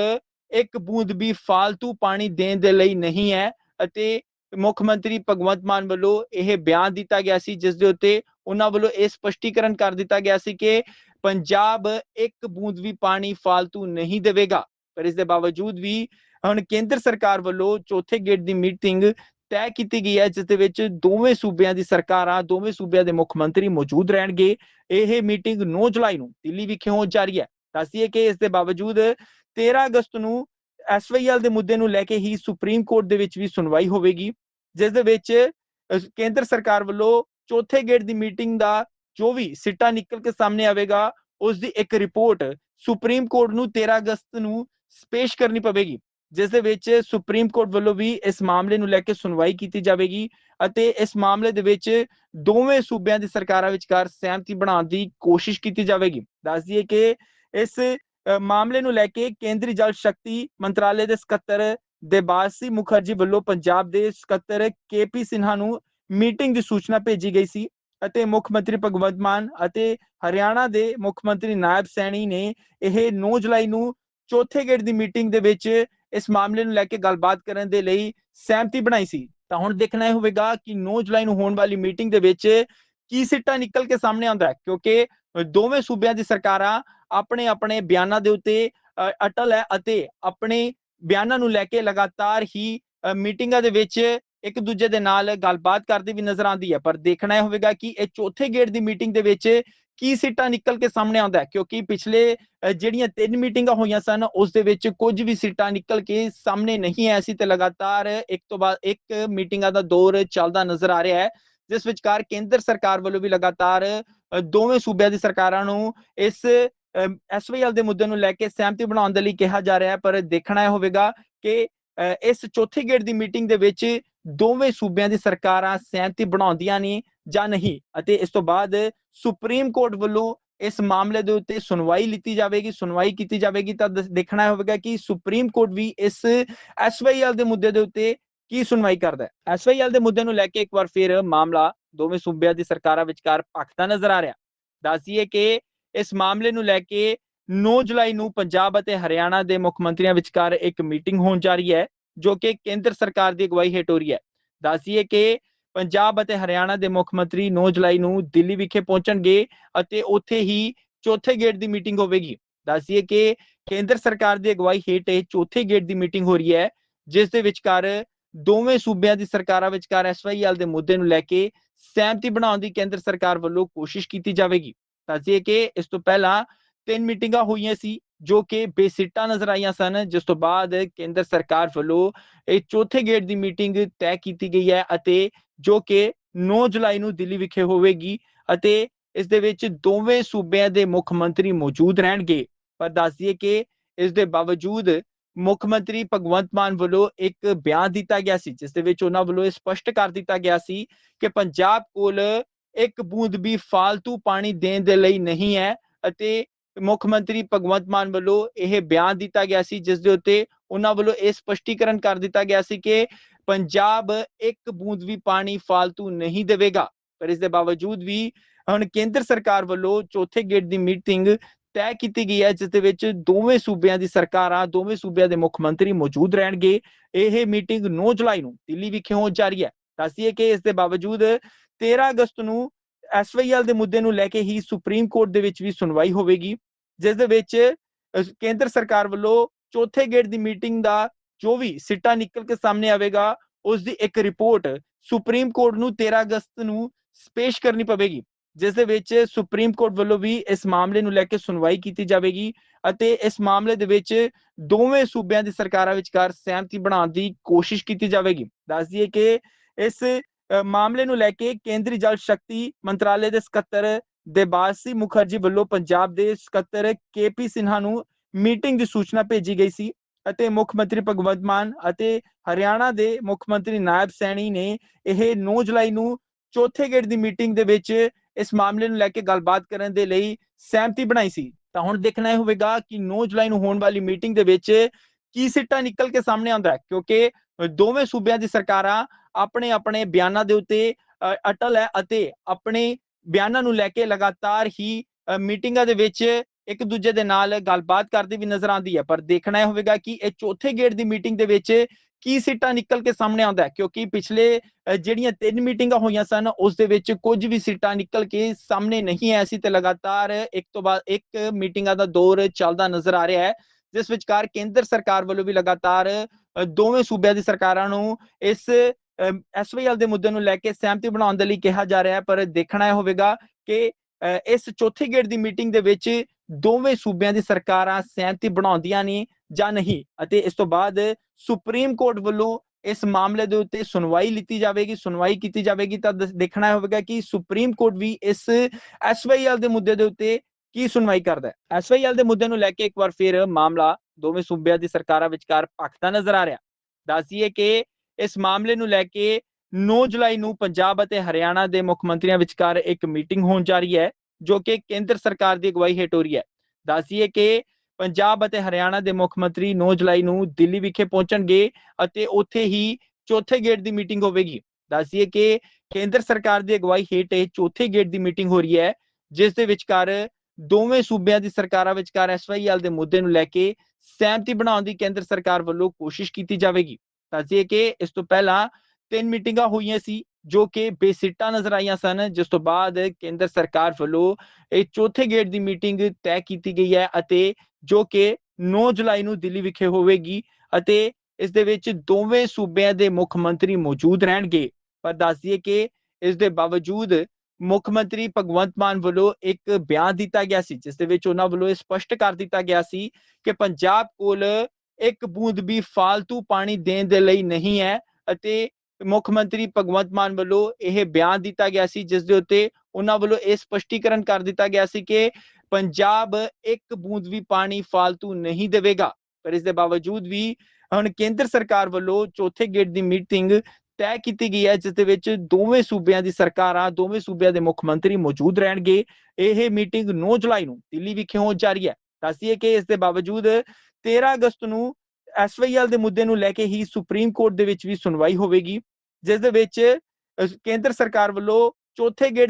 ਇੱਕ ਬੂੰਦ ਵੀ ਫਾਲਤੂ ਪਾਣੀ ਦੇਣ ਦੇ ਲਈ ਨਹੀਂ ਹੈ ਅਤੇ ਮੁੱਖ ਮੰਤਰੀ ਭਗਵੰਤ ਮਾਨ ਵੱਲੋਂ ਇਹ ਬਿਆਨ ਦਿੱਤਾ ਗਿਆ ਸੀ, ਜਿਸ ਦੇ ਉੱਤੇ ਉਹਨਾਂ ਵੱਲੋਂ ਇਹ ਸਪਸ਼ਟੀਕਰਨ ਕਰ ਦਿੱਤਾ ਗਿਆ ਸੀ ਕਿ ਪੰਜਾਬ ਇੱਕ ਬੂੰਦ ਵੀ ਪਾਣੀ ਫालतू ਨਹੀਂ ਦੇਵੇਗਾ। ਪਰ ਇਸ ਦੇ ਬਾਵਜੂਦ ਵੀ ਹੁਣ ਕੇਂਦਰ ਸਰਕਾਰ ਵੱਲੋਂ ਚੌਥੇ ਗੇਟ ਦੀ ਮੀਟਿੰਗ ਤੈਅ ਕੀਤੀ ਗਈ ਹੈ, ਜਿਸ ਦੇ ਵਿੱਚ ਦੋਵੇਂ ਸੂਬਿਆਂ ਦੀ ਸਰਕਾਰਾਂ ਦੋਵੇਂ ਸੂਬਿਆਂ ਦੇ ਮੁੱਖ ਮੰਤਰੀ ਮੌਜੂਦ ਰਹਿਣਗੇ। ਇਹ ਮੀਟਿੰਗ 9 ਜੁਲਾਈ ਨੂੰ ਦਿੱਲੀ ਵਿਖੇ ਹੋਣ ਜਾ ਰਹੀ ਹੈ। ਦੱਸਿਏ ਕਿ ਇਸ ਦੇ ਬਾਵਜੂਦ 13 ਅਗਸਤ ਨੂੰ ਐਸਵਾਈਐਲ ਦੇ ਮੁੱਦੇ ਨੂੰ ਲੈ ਕੇ ਹੀ ਸੁਪਰੀਮ ਕੋਰਟ ਦੇ ਵਿੱਚ ਵੀ ਸੁਣਵਾਈ ਹੋਵੇਗੀ, ਜਿਸ ਦੇ ਵਿੱਚ ਕੇਂਦਰ ਸਰਕਾਰ ਵੱਲੋਂ ਚੌਥੇ ਗੇੜ ਦੀ ਮੀਟਿੰਗ ਦਾ ਜੋ ਵੀ ਸਿੱਟਾ ਨਿਕਲ ਕੇ ਸਾਹਮਣੇ ਆਵੇਗਾ, ਉਸ ਦੀ ਇੱਕ ਰਿਪੋਰਟ ਸੁਪਰੀਮ ਕੋਰਟ ਨੂੰ 13 ਅਗਸਤ ਨੂੰ ਪੇਸ਼ ਕਰਨੀ ਪਵੇਗੀ, ਜਿਸ ਦੇ ਵਿੱਚ ਸੁਪਰੀਮ ਕੋਰਟ ਵੱਲੋਂ ਵੀ ਇਸ ਮਾਮਲੇ ਨੂੰ ਲੈ ਕੇ ਸੁਣਵਾਈ ਕੀਤੀ ਜਾਵੇਗੀ ਅਤੇ ਇਸ ਮਾਮਲੇ ਦੇ ਵਿੱਚ ਦੋਵੇਂ ਸੂਬਿਆਂ ਦੀ ਸਰਕਾਰਾਂ ਵਿਚਕਾਰ ਸਹਿਮਤੀ ਬਣਾਉਣ ਦੀ ਕੋਸ਼ਿਸ਼ ਕੀਤੀ ਜਾਵੇਗੀ। ਦੱਸ ਦਈਏ ਕਿ ਇਸ ਮਾਮਲੇ ਨੂੰ ਲੈ ਕੇ ਕੇਂਦਰੀ ਜਲ ਸ਼ਕਤੀ ਮੰਤਰਾਲੇ ਦੇ ਸਕੱਤਰ ਦੇਬਾਸੀ ਮੁਖਰਜੀ ਵੱਲੋਂ ਪੰਜਾਬ ਦੇ ਸਕੱਤਰ ਕੇਪੀ ਸਿਨਹਾ ਨੂੰ ਮੀਟਿੰਗ ਦੀ ਸੂਚਨਾ ਭੇਜੀ ਗਈ ਸੀ ਅਤੇ ਮੁੱਖ ਮੰਤਰੀ ਭਗਵੰਤ ਮਾਨ ਅਤੇ ਹਰਿਆਣਾ ਦੇ ਮੁੱਖ ਮੰਤਰੀ ਨਾਇਬ ਸੈਣੀ ਨੇ ਇਹ 9 ਜੁਲਾਈ ਨੂੰ ਚੌਥੇ ਗੇੜ ਦੀ ਮੀਟਿੰਗ ਦੇ ਵਿੱਚ ਇਸ ਮਾਮਲੇ ਨੂੰ ਲੈ ਕੇ ਗੱਲਬਾਤ ਕਰਨ ਦੇ ਲਈ ਸਹਿਮਤੀ ਬਣਾਈ ਸੀ। ਤਾਂ ਹੁਣ ਦੇਖਣਾ ਇਹ ਹੋਵੇਗਾ ਕਿ 9 ਜੁਲਾਈ ਨੂੰ ਹੋਣ ਵਾਲੀ ਮੀਟਿੰਗ ਦੇ ਵਿੱਚ ਕੀ ਸਿੱਟਾ ਨਿਕਲ ਕੇ ਸਾਹਮਣੇ ਆਉਂਦਾ ਹੈ, ਕਿਉਂਕਿ ਦੋਵੇਂ ਸੂਬਿਆਂ ਦੀ ਸਰਕਾਰਾਂ ਆਪਣੇ ਆਪਣੇ ਬਿਆਨਾਂ ਦੇ ਉੱਤੇ ਅਟਲ ਹੈ ਅਤੇ ਆਪਣੇ ਬਿਆਨਾਂ ਨੂੰ ਲੈ ਕੇ ਲਗਾਤਾਰ ਹੀ ਮੀਟਿੰਗਾਂ ਦੇ ਵਿੱਚ ਇੱਕ ਦੂਜੇ ਦੇ ਨਾਲ ਗੱਲਬਾਤ ਕਰਦੀ ਵੀ ਨਜ਼ਰ ਆਉਂਦੀ ਹੈ। ਪਰ ਦੇਖਣਾ ਇਹ ਹੋਵੇਗਾ ਕਿ ਇਹ ਚੌਥੇ ਗੇੜ ਦੀ ਮੀਟਿੰਗ ਦੇ ਵਿੱਚ ਕੀ ਸਿੱਟਾ ਨਿਕਲ ਕੇ ਸਾਹਮਣੇ ਆਉਂਦਾ ਹੈ। ਕਿਉਂਕਿ ਪਿਛਲੇ ਜਿਹੜੀਆਂ ਤਿੰਨ ਮੀਟਿੰਗਾਂ ਹੋਈਆਂ ਸਨ, ਉਸ ਦੇ ਵਿੱਚ ਕੁਝ ਵੀ ਸਿੱਟਾ ਨਿਕਲ ਕੇ ਸਾਹਮਣੇ ਨਹੀਂ ਆਇਆ ਸੀ ਤੇ ਲਗਾਤਾਰ ਇੱਕ ਤੋਂ ਬਾਅਦ ਇੱਕ ਮੀਟਿੰਗਾਂ ਦਾ ਦੌਰ ਚੱਲਦਾ ਨਜ਼ਰ ਆ ਰਿਹਾ ਹੈ। ਜਿਸ ਵਿਚਕਾਰ ਕੇਂਦਰ ਸਰਕਾਰ ਵੱਲੋਂ ਵੀ ਲਗਾਤਾਰ ਦੋਵੇਂ ਸੂਬਿਆਂ ਦੀ ਸਰਕਾਰਾਂ ਨੂੰ ਇਸ ਐਸਵਾਈਐਲ ਦੇ ਮੁੱਦੇ ਨੂੰ ਲੈ ਕੇ ਸਹਿਮਤੀ ਬਣਾਉਣ ਦੇ ਲਈ ਕਿਹਾ ਜਾ ਰਿਹਾ ਹੈ, ਪਰ ਦੇਖਣਾ ਹੋਵੇਗਾ ਕਿ ਇਸ ਚੌਥੇ ਗੇੜ ਦੀ ਮੀਟਿੰਗ ਦੇ ਵਿੱਚ ਦੋਵੇਂ ਸੂਬਿਆਂ ਦੀ ਸਰਕਾਰਾਂ ਸਹਿਮਤੀ ਬਣਾਉਂਦੀਆਂ ਨੇ ਜਾਂ ਨਹੀਂ ਅਤੇ ਇਸ ਤੋਂ ਬਾਅਦ ਸੁਪਰੀਮ ਕੋਰਟ ਵੱਲੋਂ ਇਸ ਮਾਮਲੇ ਦੇ ਉੱਤੇ ਸੁਣਵਾਈ ਲਿੱਤੀ ਜਾਵੇਗੀ, ਸੁਣਵਾਈ ਕੀਤੀ ਜਾਵੇਗੀ ਤਾਂ ਦੇਖਣਾ ਹੋਵੇਗਾ ਕਿ ਸੁਪਰੀਮ ਕੋਰਟ ਵੀ ਇਸ ਐਸਵਾਈਐਲ ਦੇ ਮੁੱਦੇ ਦੇ ਉੱਤੇ ਕੀ ਸੁਣਵਾਈ ਕਰਦਾ ਹੈ। ਐਸਵਾਈਐਲ ਦੇ ਮੁੱਦੇ ਨੂੰ ਲੈ ਕੇ ਇੱਕ ਵਾਰ ਫਿਰ ਮਾਮਲਾ ਦੋਵੇਂ ਸੂਬਿਆਂ ਦੀ ਸਰਕਾਰਾਂ ਵਿਚਕਾਰ ਭਖਦਾ ਨਜ਼ਰ ਆ ਰਿਹਾ। ਦੱਸੀਏ ਕਿ ਇਸ ਮਾਮਲੇ ਨੂੰ ਲੈ ਕੇ 9 ਜੁਲਾਈ ਨੂੰ ਪੰਜਾਬ ਅਤੇ ਹਰਿਆਣਾ ਦੇ ਮੁੱਖ ਮੰਤਰੀਆਂ ਵਿਚਕਾਰ ਇੱਕ ਮੀਟਿੰਗ ਹੋਣ ਜਾ ਰਹੀ ਹੈ, ਜੋ ਕਿ ਕੇਂਦਰ ਸਰਕਾਰ ਦੀ ਅਗਵਾਈ ਹੇਠ ਹੋ ਰਹੀ ਹੈ। ਦੱਸੀਏ ਕਿ ਪੰਜਾਬ ਅਤੇ ਹਰਿਆਣਾ ਦੇ ਮੁੱਖ ਮੰਤਰੀ 9 ਜੁਲਾਈ ਨੂੰ ਦਿੱਲੀ ਵਿਖੇ ਪਹੁੰਚਣਗੇ ਅਤੇ ਉੱਥੇ ਹੀ ਚੌਥੇ ਗੇਟ ਦੀ ਮੀਟਿੰਗ ਹੋਵੇਗੀ। ਦੱਸੀਏ ਕਿ ਕੇਂਦਰ ਸਰਕਾਰ ਦੀ ਅਗਵਾਈ ਹੇਠ ਇਹ ਚੌਥੇ ਗੇਟ ਦੀ ਮੀਟਿੰਗ ਹੋ ਰਹੀ ਹੈ, ਜਿਸ ਦੇ ਵਿਚਕਾਰ ਦੋਵੇਂ ਸੂਬਿਆਂ ਦੀ ਸਰਕਾਰਾਂ ਵਿਚਕਾਰ ਐਸਵਾਈਐਲ ਦੇ ਮੁੱਦੇ ਨੂੰ ਲੈ ਕੇ ਸਹਿਮਤੀ ਬਣਾਉਣ ਦੀ ਕੇਂਦਰ ਸਰਕਾਰ ਵੱਲੋਂ ਕੋਸ਼ਿਸ਼ ਕੀਤੀ ਜਾਵੇਗੀ। ਦੱਸੀਏ ਕਿ ਇਸ ਤੋਂ ਪਹਿਲਾਂ ਤਿੰਨ ਮੀਟਿੰਗਾਂ ਹੋਈਆਂ ਸੀ, ਜੋ ਕਿ ਬੇਸਿੱਟਾ ਨਜ਼ਰ ਆਈਆਂ ਸਨ, ਜਿਸ ਤੋਂ ਬਾਅਦ ਕੇਂਦਰ ਸਰਕਾਰ ਵੱਲੋਂ ਇਹ ਚੌਥੇ ਗੇੜ ਦੀ ਮੀਟਿੰਗ ਤੈਅ ਕੀਤੀ ਗਈ ਹੈ ਅਤੇ ਜੋ ਕਿ 9 ਜੁਲਾਈ ਨੂੰ ਦਿੱਲੀ ਵਿਖੇ ਹੋਵੇਗੀ ਅਤੇ ਇਸ ਦੇ ਵਿੱਚ ਦੋਵੇਂ ਸੂਬਿਆਂ ਦੇ ਮੁੱਖ ਮੰਤਰੀ ਮੌਜੂਦ ਰਹਿਣਗੇ। ਪਰ ਦੱਸ ਦਈਏ ਕਿ ਇਸ ਦੇ ਬਾਵਜੂਦ ਮੁੱਖ ਮੰਤਰੀ ਭਗਵੰਤ ਮਾਨ ਵੱਲੋਂ ਇੱਕ ਬਿਆਨ ਦਿੱਤਾ ਗਿਆ ਸੀ, ਜਿਸ ਦੇ ਵਿੱਚ ਉਹਨਾਂ ਵੱਲੋਂ ਇਹ ਸਪਸ਼ਟ ਕਰ ਦਿੱਤਾ ਗਿਆ ਸੀ ਕਿ ਪੰਜਾਬ ਕੋਲ ਇੱਕ ਬੂੰਦ ਵੀ ਫਾਲਤੂ ਪਾਣੀ ਦੇਣ ਦੇ ਲਈ ਨਹੀਂ ਹੈ ਅਤੇ ਮੁੱਖ ਮੰਤਰੀ ਭਗਵੰਤ ਮਾਨ ਵੱਲੋਂ ਇਹ ਬਿਆਨ ਦਿੱਤਾ ਗਿਆ ਸੀ, ਜਿਸ ਦੇ ਉੱਤੇ ਉਹਨਾਂ ਵੱਲੋਂ ਇਹ ਸਪਸ਼ਟੀਕਰਨ ਕਰ ਦਿੱਤਾ ਗਿਆ ਸੀ ਕਿ ਪੰਜਾਬ ਇੱਕ ਬੂੰਦ ਵੀ ਪਾਣੀ ਫालतू ਨਹੀਂ ਦੇਵੇਗਾ। ਪਰ ਇਸ ਦੇ ਬਾਵਜੂਦ ਵੀ ਹੁਣ ਕੇਂਦਰ ਸਰਕਾਰ ਵੱਲੋਂ ਚੌਥੇ ਗੇਟ ਦੀ ਮੀਟਿੰਗ ਤੈਅ ਕੀਤੀ ਗਈ ਹੈ, ਜਿਸ ਦੇ ਵਿੱਚ ਦੋਵੇਂ ਸੂਬਿਆਂ ਦੀ ਸਰਕਾਰਾਂ, ਦੋਵੇਂ ਸੂਬਿਆਂ ਦੇ ਮੁੱਖ ਮੰਤਰੀ ਮੌਜੂਦ ਰਹਿਣਗੇ। ਇਹ ਮੀਟਿੰਗ 9 ਜੁਲਾਈ ਨੂੰ ਦਿੱਲੀ ਵਿਖੇ ਹੋਣ ਜਾ ਰਹੀ ਹੈ। ਦੱਸਿਏ ਕਿ ਇਸ ਦੇ ਬਾਵਜੂਦ 13 ਅਗਸਤ ਨੂੰ ਐਸਵਾਈਐਲ ਦੇ ਮੁੱਦੇ ਨੂੰ ਲੈ ਕੇ ਹੀ ਸੁਪਰੀਮ ਕੋਰਟ ਦੇ ਵਿੱਚ ਵੀ ਸੁਣਵਾਈ ਹੋਵੇਗੀ, ਜਿਸ ਦੇ ਵਿੱਚ ਕੇਂਦਰ ਸਰਕਾਰ ਵੱਲੋਂ ਚੌਥੇ ਗੇੜ ਦੀ ਮੀਟਿੰਗ ਦਾ ਜੋ ਵੀ ਸਿੱਟਾ ਨਿਕਲ ਕੇ ਸਾਹਮਣੇ ਆਵੇਗਾ ਉਸ ਦੀ ਇੱਕ ਰਿਪੋਰਟ ਸੁਪਰੀਮ ਕੋਰਟ ਨੂੰ 13 ਅਗਸਤ ਨੂੰ ਪੇਸ਼ ਕਰਨੀ ਪਵੇਗੀ, ਜਿਸ ਦੇ ਵਿੱਚ ਸੁਪਰੀਮ ਕੋਰਟ ਵੱਲੋਂ ਵੀ ਇਸ ਮਾਮਲੇ ਨੂੰ ਲੈ ਕੇ ਸੁਣਵਾਈ ਕੀਤੀ ਜਾਵੇਗੀ ਅਤੇ ਇਸ ਮਾਮਲੇ ਦੇ ਵਿੱਚ ਦੋਵੇਂ ਸੂਬਿਆਂ ਦੀ ਸਰਕਾਰਾਂ ਵਿਚਕਾਰ ਸਹਿਮਤੀ ਬਣਾਉਣ ਦੀ ਕੋਸ਼ਿਸ਼ ਕੀਤੀ ਜਾਵੇਗੀ। ਦੱਸ ਦਈਏ ਕਿ ਇਸ ਮਾਮਲੇ ਨੂੰ ਲੈ ਕੇ ਕੇਂਦਰੀ ਜਲ ਸ਼ਕਤੀ ਮੰਤਰਾਲੇ ਦੇ ਸਕੱਤਰ ਦੇਬਾਸੀ ਮੁਖਰਜੀ ਵੱਲੋਂ ਪੰਜਾਬ ਦੇ ਸਕੱਤਰ ਕੇਪੀ ਸਿਨਹਾ ਨੂੰ ਮੀਟਿੰਗ ਦੀ ਸੂਚਨਾ ਭੇਜੀ ਗਈ ਸੀ ਅਤੇ ਮੁੱਖ ਮੰਤਰੀ ਭਗਵੰਤ ਮਾਨ ਅਤੇ ਹਰਿਆਣਾ ਦੇ ਮੁੱਖ ਮੰਤਰੀ ਨਾਇਬ ਸੈਣੀ ਨੇ ਇਹ 9 ਜੁਲਾਈ ਨੂੰ ਚੌਥੇ ਗੇੜ ਦੀ ਮੀਟਿੰਗ ਦੇ ਵਿੱਚ ਇਸ ਮਾਮਲੇ ਨੂੰ ਲੈ ਕੇ ਗੱਲਬਾਤ ਕਰਨ ਦੇ ਲਈ ਸਹਿਮਤੀ ਬਣਾਈ ਸੀ। ਤਾਂ ਹੁਣ ਦੇਖਣਾ ਇਹ ਹੋਵੇਗਾ ਕਿ 9 ਜੁਲਾਈ ਨੂੰ ਹੋਣ ਵਾਲੀ ਮੀਟਿੰਗ ਦੇ ਵਿੱਚ ਕੀ ਸਿੱਟਾ ਨਿਕਲ ਕੇ ਸਾਹਮਣੇ ਆਉਂਦਾ ਹੈ, ਕਿਉਂਕਿ ਦੋਵੇਂ ਸੂਬਿਆਂ ਦੀ ਸਰਕਾਰਾਂ ਆਪਣੇ ਆਪਣੇ ਬਿਆਨਾਂ ਦੇ ਉੱਤੇ ਅਟਲ ਹੈ ਅਤੇ ਆਪਣੇ ਬਿਆਨਾਂ ਨੂੰ ਲੈ ਕੇ ਲਗਾਤਾਰ ਹੀ ਮੀਟਿੰਗਾਂ ਦੇ ਵਿੱਚ ਇੱਕ ਦੂਜੇ ਦੇ ਨਾਲ ਗੱਲਬਾਤ ਕਰਦੀ ਵੀ ਨਜ਼ਰ ਆਉਂਦੀ ਹੈ। ਪਰ ਦੇਖਣਾ ਇਹ ਹੋਵੇਗਾ ਕਿ ਇਹ ਚੌਥੇ ਗੇੜ ਦੀ ਮੀਟਿੰਗ ਦੇ ਵਿੱਚ ਕੀ ਸਿੱਟਾ ਨਿਕਲ ਕੇ ਸਾਹਮਣੇ ਆਉਂਦਾ ਹੈ। ਕਿਉਂਕਿ ਪਿਛਲੇ ਜਿਹੜੀਆਂ ਤਿੰਨ ਮੀਟਿੰਗਾਂ ਹੋਈਆਂ ਸਨ, ਉਸ ਦੇ ਵਿੱਚ ਕੁਝ ਵੀ ਸਿੱਟਾ ਨਿਕਲ ਕੇ ਸਾਹਮਣੇ ਨਹੀਂ ਆਇਆ ਸੀ ਤੇ ਲਗਾਤਾਰ ਇੱਕ ਤੋਂ ਬਾਅਦ ਇੱਕ ਮੀਟਿੰਗਾਂ ਦਾ ਦੌਰ ਚੱਲਦਾ ਨਜ਼ਰ ਆ ਰਿਹਾ ਹੈ। ਜਿਸ ਵਿਚਕਾਰ ਕੇਂਦਰ ਸਰਕਾਰ ਵੱਲੋਂ ਵੀ ਲਗਾਤਾਰ ਦੋਵੇਂ ਸੂਬਿਆਂ ਦੀ ਸਰਕਾਰਾਂ ਨੂੰ ਇਸ ਐਸਵਾਈਐਲ ਦੇ ਮੁੱਦੇ ਨੂੰ ਲੈ ਕੇ ਸਹਿਮਤੀ ਬਣਾਉਣ ਦੇ ਲਈ ਕਿਹਾ ਜਾ ਰਿਹਾ ਹੈ, ਪਰ ਦੇਖਣਾ ਇਹ ਹੋਵੇਗਾ ਕਿ ਇਸ ਚੌਥੇ ਗੇੜ ਦੀ ਮੀਟਿੰਗ ਦੇ ਵਿੱਚ ਦੋਵੇਂ ਸੂਬਿਆਂ ਦੀ ਸਰਕਾਰਾਂ ਸਹਿਮਤੀ ਬਣਾਉਂਦੀਆਂ ਨੇ ਜਾਂ ਨਹੀਂ ਅਤੇ ਇਸ ਤੋਂ ਬਾਅਦ ਸੁਪਰੀਮ ਕੋਰਟ ਵੱਲੋਂ ਇਸ ਮਾਮਲੇ ਦੇ ਉੱਤੇ ਸੁਣਵਾਈ ਲਿੱਤੀ ਜਾਵੇਗੀ, ਸੁਣਵਾਈ ਕੀਤੀ ਜਾਵੇਗੀ ਤਾਂ ਦੇਖਣਾ ਹੋਵੇਗਾ ਕਿ ਸੁਪਰੀਮ ਕੋਰਟ ਵੀ ਇਸ ਐਸਵਾਈਐਲ ਦੇ ਮੁੱਦੇ ਦੇ ਉੱਤੇ ਕੀ ਸੁਣਵਾਈ ਕਰਦਾ ਹੈ। ਐਸਵਾਈਐਲ ਦੇ ਮੁੱਦੇ ਨੂੰ ਲੈ ਕੇ ਇੱਕ ਵਾਰ ਫਿਰ ਮਾਮਲਾ ਦੋਵੇਂ ਸੂਬਿਆਂ ਦੀ ਸਰਕਾਰਾਂ ਵਿਚਕਾਰ ਭਖਦਾ ਨਜ਼ਰ ਆ ਰਿਹਾ। ਦੱਸੀਏ ਕਿ ਇਸ ਮਾਮਲੇ ਨੂੰ ਲੈ ਕੇ 9 ਜੁਲਾਈ ਨੂੰ ਪੰਜਾਬ ਅਤੇ ਹਰਿਆਣਾ ਦੇ ਮੁੱਖ ਮੰਤਰੀਆਂ ਵਿਚਕਾਰ ਇੱਕ ਮੀਟਿੰਗ ਹੋਣ ਜਾ ਰਹੀ ਹੈ, ਜੋ ਕਿ ਕੇਂਦਰ ਸਰਕਾਰ ਦੀ ਅਗਵਾਈ ਹੇਠ ਹੋ ਰਹੀ ਹੈ। ਦੱਸੀਏ ਕਿ ਪੰਜਾਬ ਅਤੇ ਹਰਿਆਣਾ ਦੇ ਮੁੱਖ ਮੰਤਰੀ 9 ਜੁਲਾਈ ਨੂੰ ਦਿੱਲੀ ਵਿਖੇ ਪਹੁੰਚਣਗੇ ਅਤੇ ਉੱਥੇ ਹੀ ਚੌਥੇ ਗੇਟ ਦੀ ਮੀਟਿੰਗ ਹੋਵੇਗੀ। ਦੱਸੀਏ ਕਿ ਕੇਂਦਰ ਸਰਕਾਰ ਦੀ ਅਗਵਾਈ ਹੇਠ ਇਹ ਚੌਥੇ ਗੇਟ ਦੀ ਮੀਟਿੰਗ ਹੋ ਰਹੀ ਹੈ, ਜਿਸ ਦੇ ਵਿਚਕਾਰ ਦੋਵੇਂ ਸੂਬਿਆਂ ਦੀ ਸਰਕਾਰਾਂ ਵਿਚਕਾਰ ਐਸਵਾਈਐਲ ਦੇ ਮੁੱਦੇ ਨੂੰ ਲੈ ਕੇ ਸਹਿਮਤੀ ਬਣਾਉਣ ਦੀ ਕੇਂਦਰ ਸਰਕਾਰ ਵੱਲੋਂ ਕੋਸ਼ਿਸ਼ ਕੀਤੀ ਜਾਵੇਗੀ। ਦੱਸੀਏ ਕਿ ਇਸ ਤੋਂ ਪਹਿਲਾਂ ਤਿੰਨ ਮੀਟਿੰਗਾਂ ਹੋਈਆਂ ਸੀ ਜੋ ਕਿ ਬੇਸਿੱਟਾ ਨਜ਼ਰ ਆਈਆਂ ਸਨ ਜਿਸ ਤੋਂ ਬਾਅਦ ਕੇਂਦਰ ਸਰਕਾਰ ਵੱਲੋਂ ਇਹ ਚੌਥੇ ਗੇੜ ਦੀ ਮੀਟਿੰਗ ਤੈਅ ਕੀਤੀ ਗਈ ਹੈ ਅਤੇ ਜੋ ਕਿ 9 ਜੁਲਾਈ ਨੂੰ ਦਿੱਲੀ ਵਿਖੇ ਹੋਵੇਗੀ ਅਤੇ ਇਸ ਦੇ ਵਿੱਚ ਦੋਵੇਂ ਸੂਬਿਆਂ ਦੇ ਮੁੱਖ ਮੰਤਰੀ ਮੌਜੂਦ ਰਹਿਣਗੇ ਪਰ ਦੱਸ ਦਈਏ ਕਿ ਇਸ ਦੇ ਬਾਵਜੂਦ ਮੁੱਖ ਮੰਤਰੀ ਭਗਵੰਤ ਮਾਨ ਵੱਲੋਂ ਇੱਕ ਬਿਆਨ ਦਿੱਤਾ ਗਿਆ ਸੀ ਜਿਸ ਦੇ ਵਿੱਚ ਉਹਨਾਂ ਵੱਲੋਂ ਇਹ ਸਪਸ਼ਟ ਕਰ ਦਿੱਤਾ ਗਿਆ ਸੀ ਕਿ ਪੰਜਾਬ ਕੋਲ ਇੱਕ ਬੂੰਦ ਵੀ ਫਾਲਤੂ ਪਾਣੀ ਦੇਣ ਦੇ ਲਈ ਨਹੀਂ ਹੈ ਅਤੇ ਮੁੱਖ ਮੰਤਰੀ ਭਗਵੰਤ ਮਾਨ ਵੱਲੋਂ ਇਹ ਬਿਆਨ ਦਿੱਤਾ ਗਿਆ ਸੀ, ਜਿਸ ਦੇ ਉੱਤੇ ਉਹਨਾਂ ਵੱਲੋਂ ਇਹ ਸਪਸ਼ਟੀਕਰਨ ਕਰ ਦਿੱਤਾ ਗਿਆ ਸੀ ਕਿ ਪੰਜਾਬ ਇੱਕ ਬੂੰਦ ਵੀ ਪਾਣੀ ਫालतू ਨਹੀਂ ਦੇਵੇਗਾ। ਪਰ ਇਸ ਦੇ ਬਾਵਜੂਦ ਵੀ ਹੁਣ ਕੇਂਦਰ ਸਰਕਾਰ ਵੱਲੋਂ ਚੌਥੇ ਗੇਟ ਦੀ ਮੀਟਿੰਗ ਤੈਅ ਕੀਤੀ ਗਈ ਹੈ, ਜਿਸ ਦੇ ਵਿੱਚ ਦੋਵੇਂ ਸੂਬਿਆਂ ਦੀ ਸਰਕਾਰਾਂ, ਦੋਵੇਂ ਸੂਬਿਆਂ ਦੇ ਮੁੱਖ ਮੰਤਰੀ ਮੌਜੂਦ ਰਹਿਣਗੇ। ਇਹ ਮੀਟਿੰਗ 9 ਜੁਲਾਈ ਨੂੰ ਦਿੱਲੀ ਵਿਖੇ ਹੋਣ ਜਾ ਰਹੀ ਹੈ। ਦੱਸੀਏ ਕਿ ਇਸ ਦੇ ਬਾਵਜੂਦ 13 ਅਗਸਤ ਨੂੰ ਐਸਵਾਈਐਲ ਦੇ ਮੁੱਦੇ ਨੂੰ ਲੈ ਕੇ ਹੀ ਸੁਪਰੀਮ ਕੋਰਟ ਦੇ ਵਿੱਚ ਵੀ ਸੁਣਵਾਈ ਹੋਵੇਗੀ, ਜਿਸ ਦੇ ਵਿੱਚ ਕੇਂਦਰ ਸਰਕਾਰ ਵੱਲੋਂ ਚੌਥੇ ਗੇੜ ਦੀ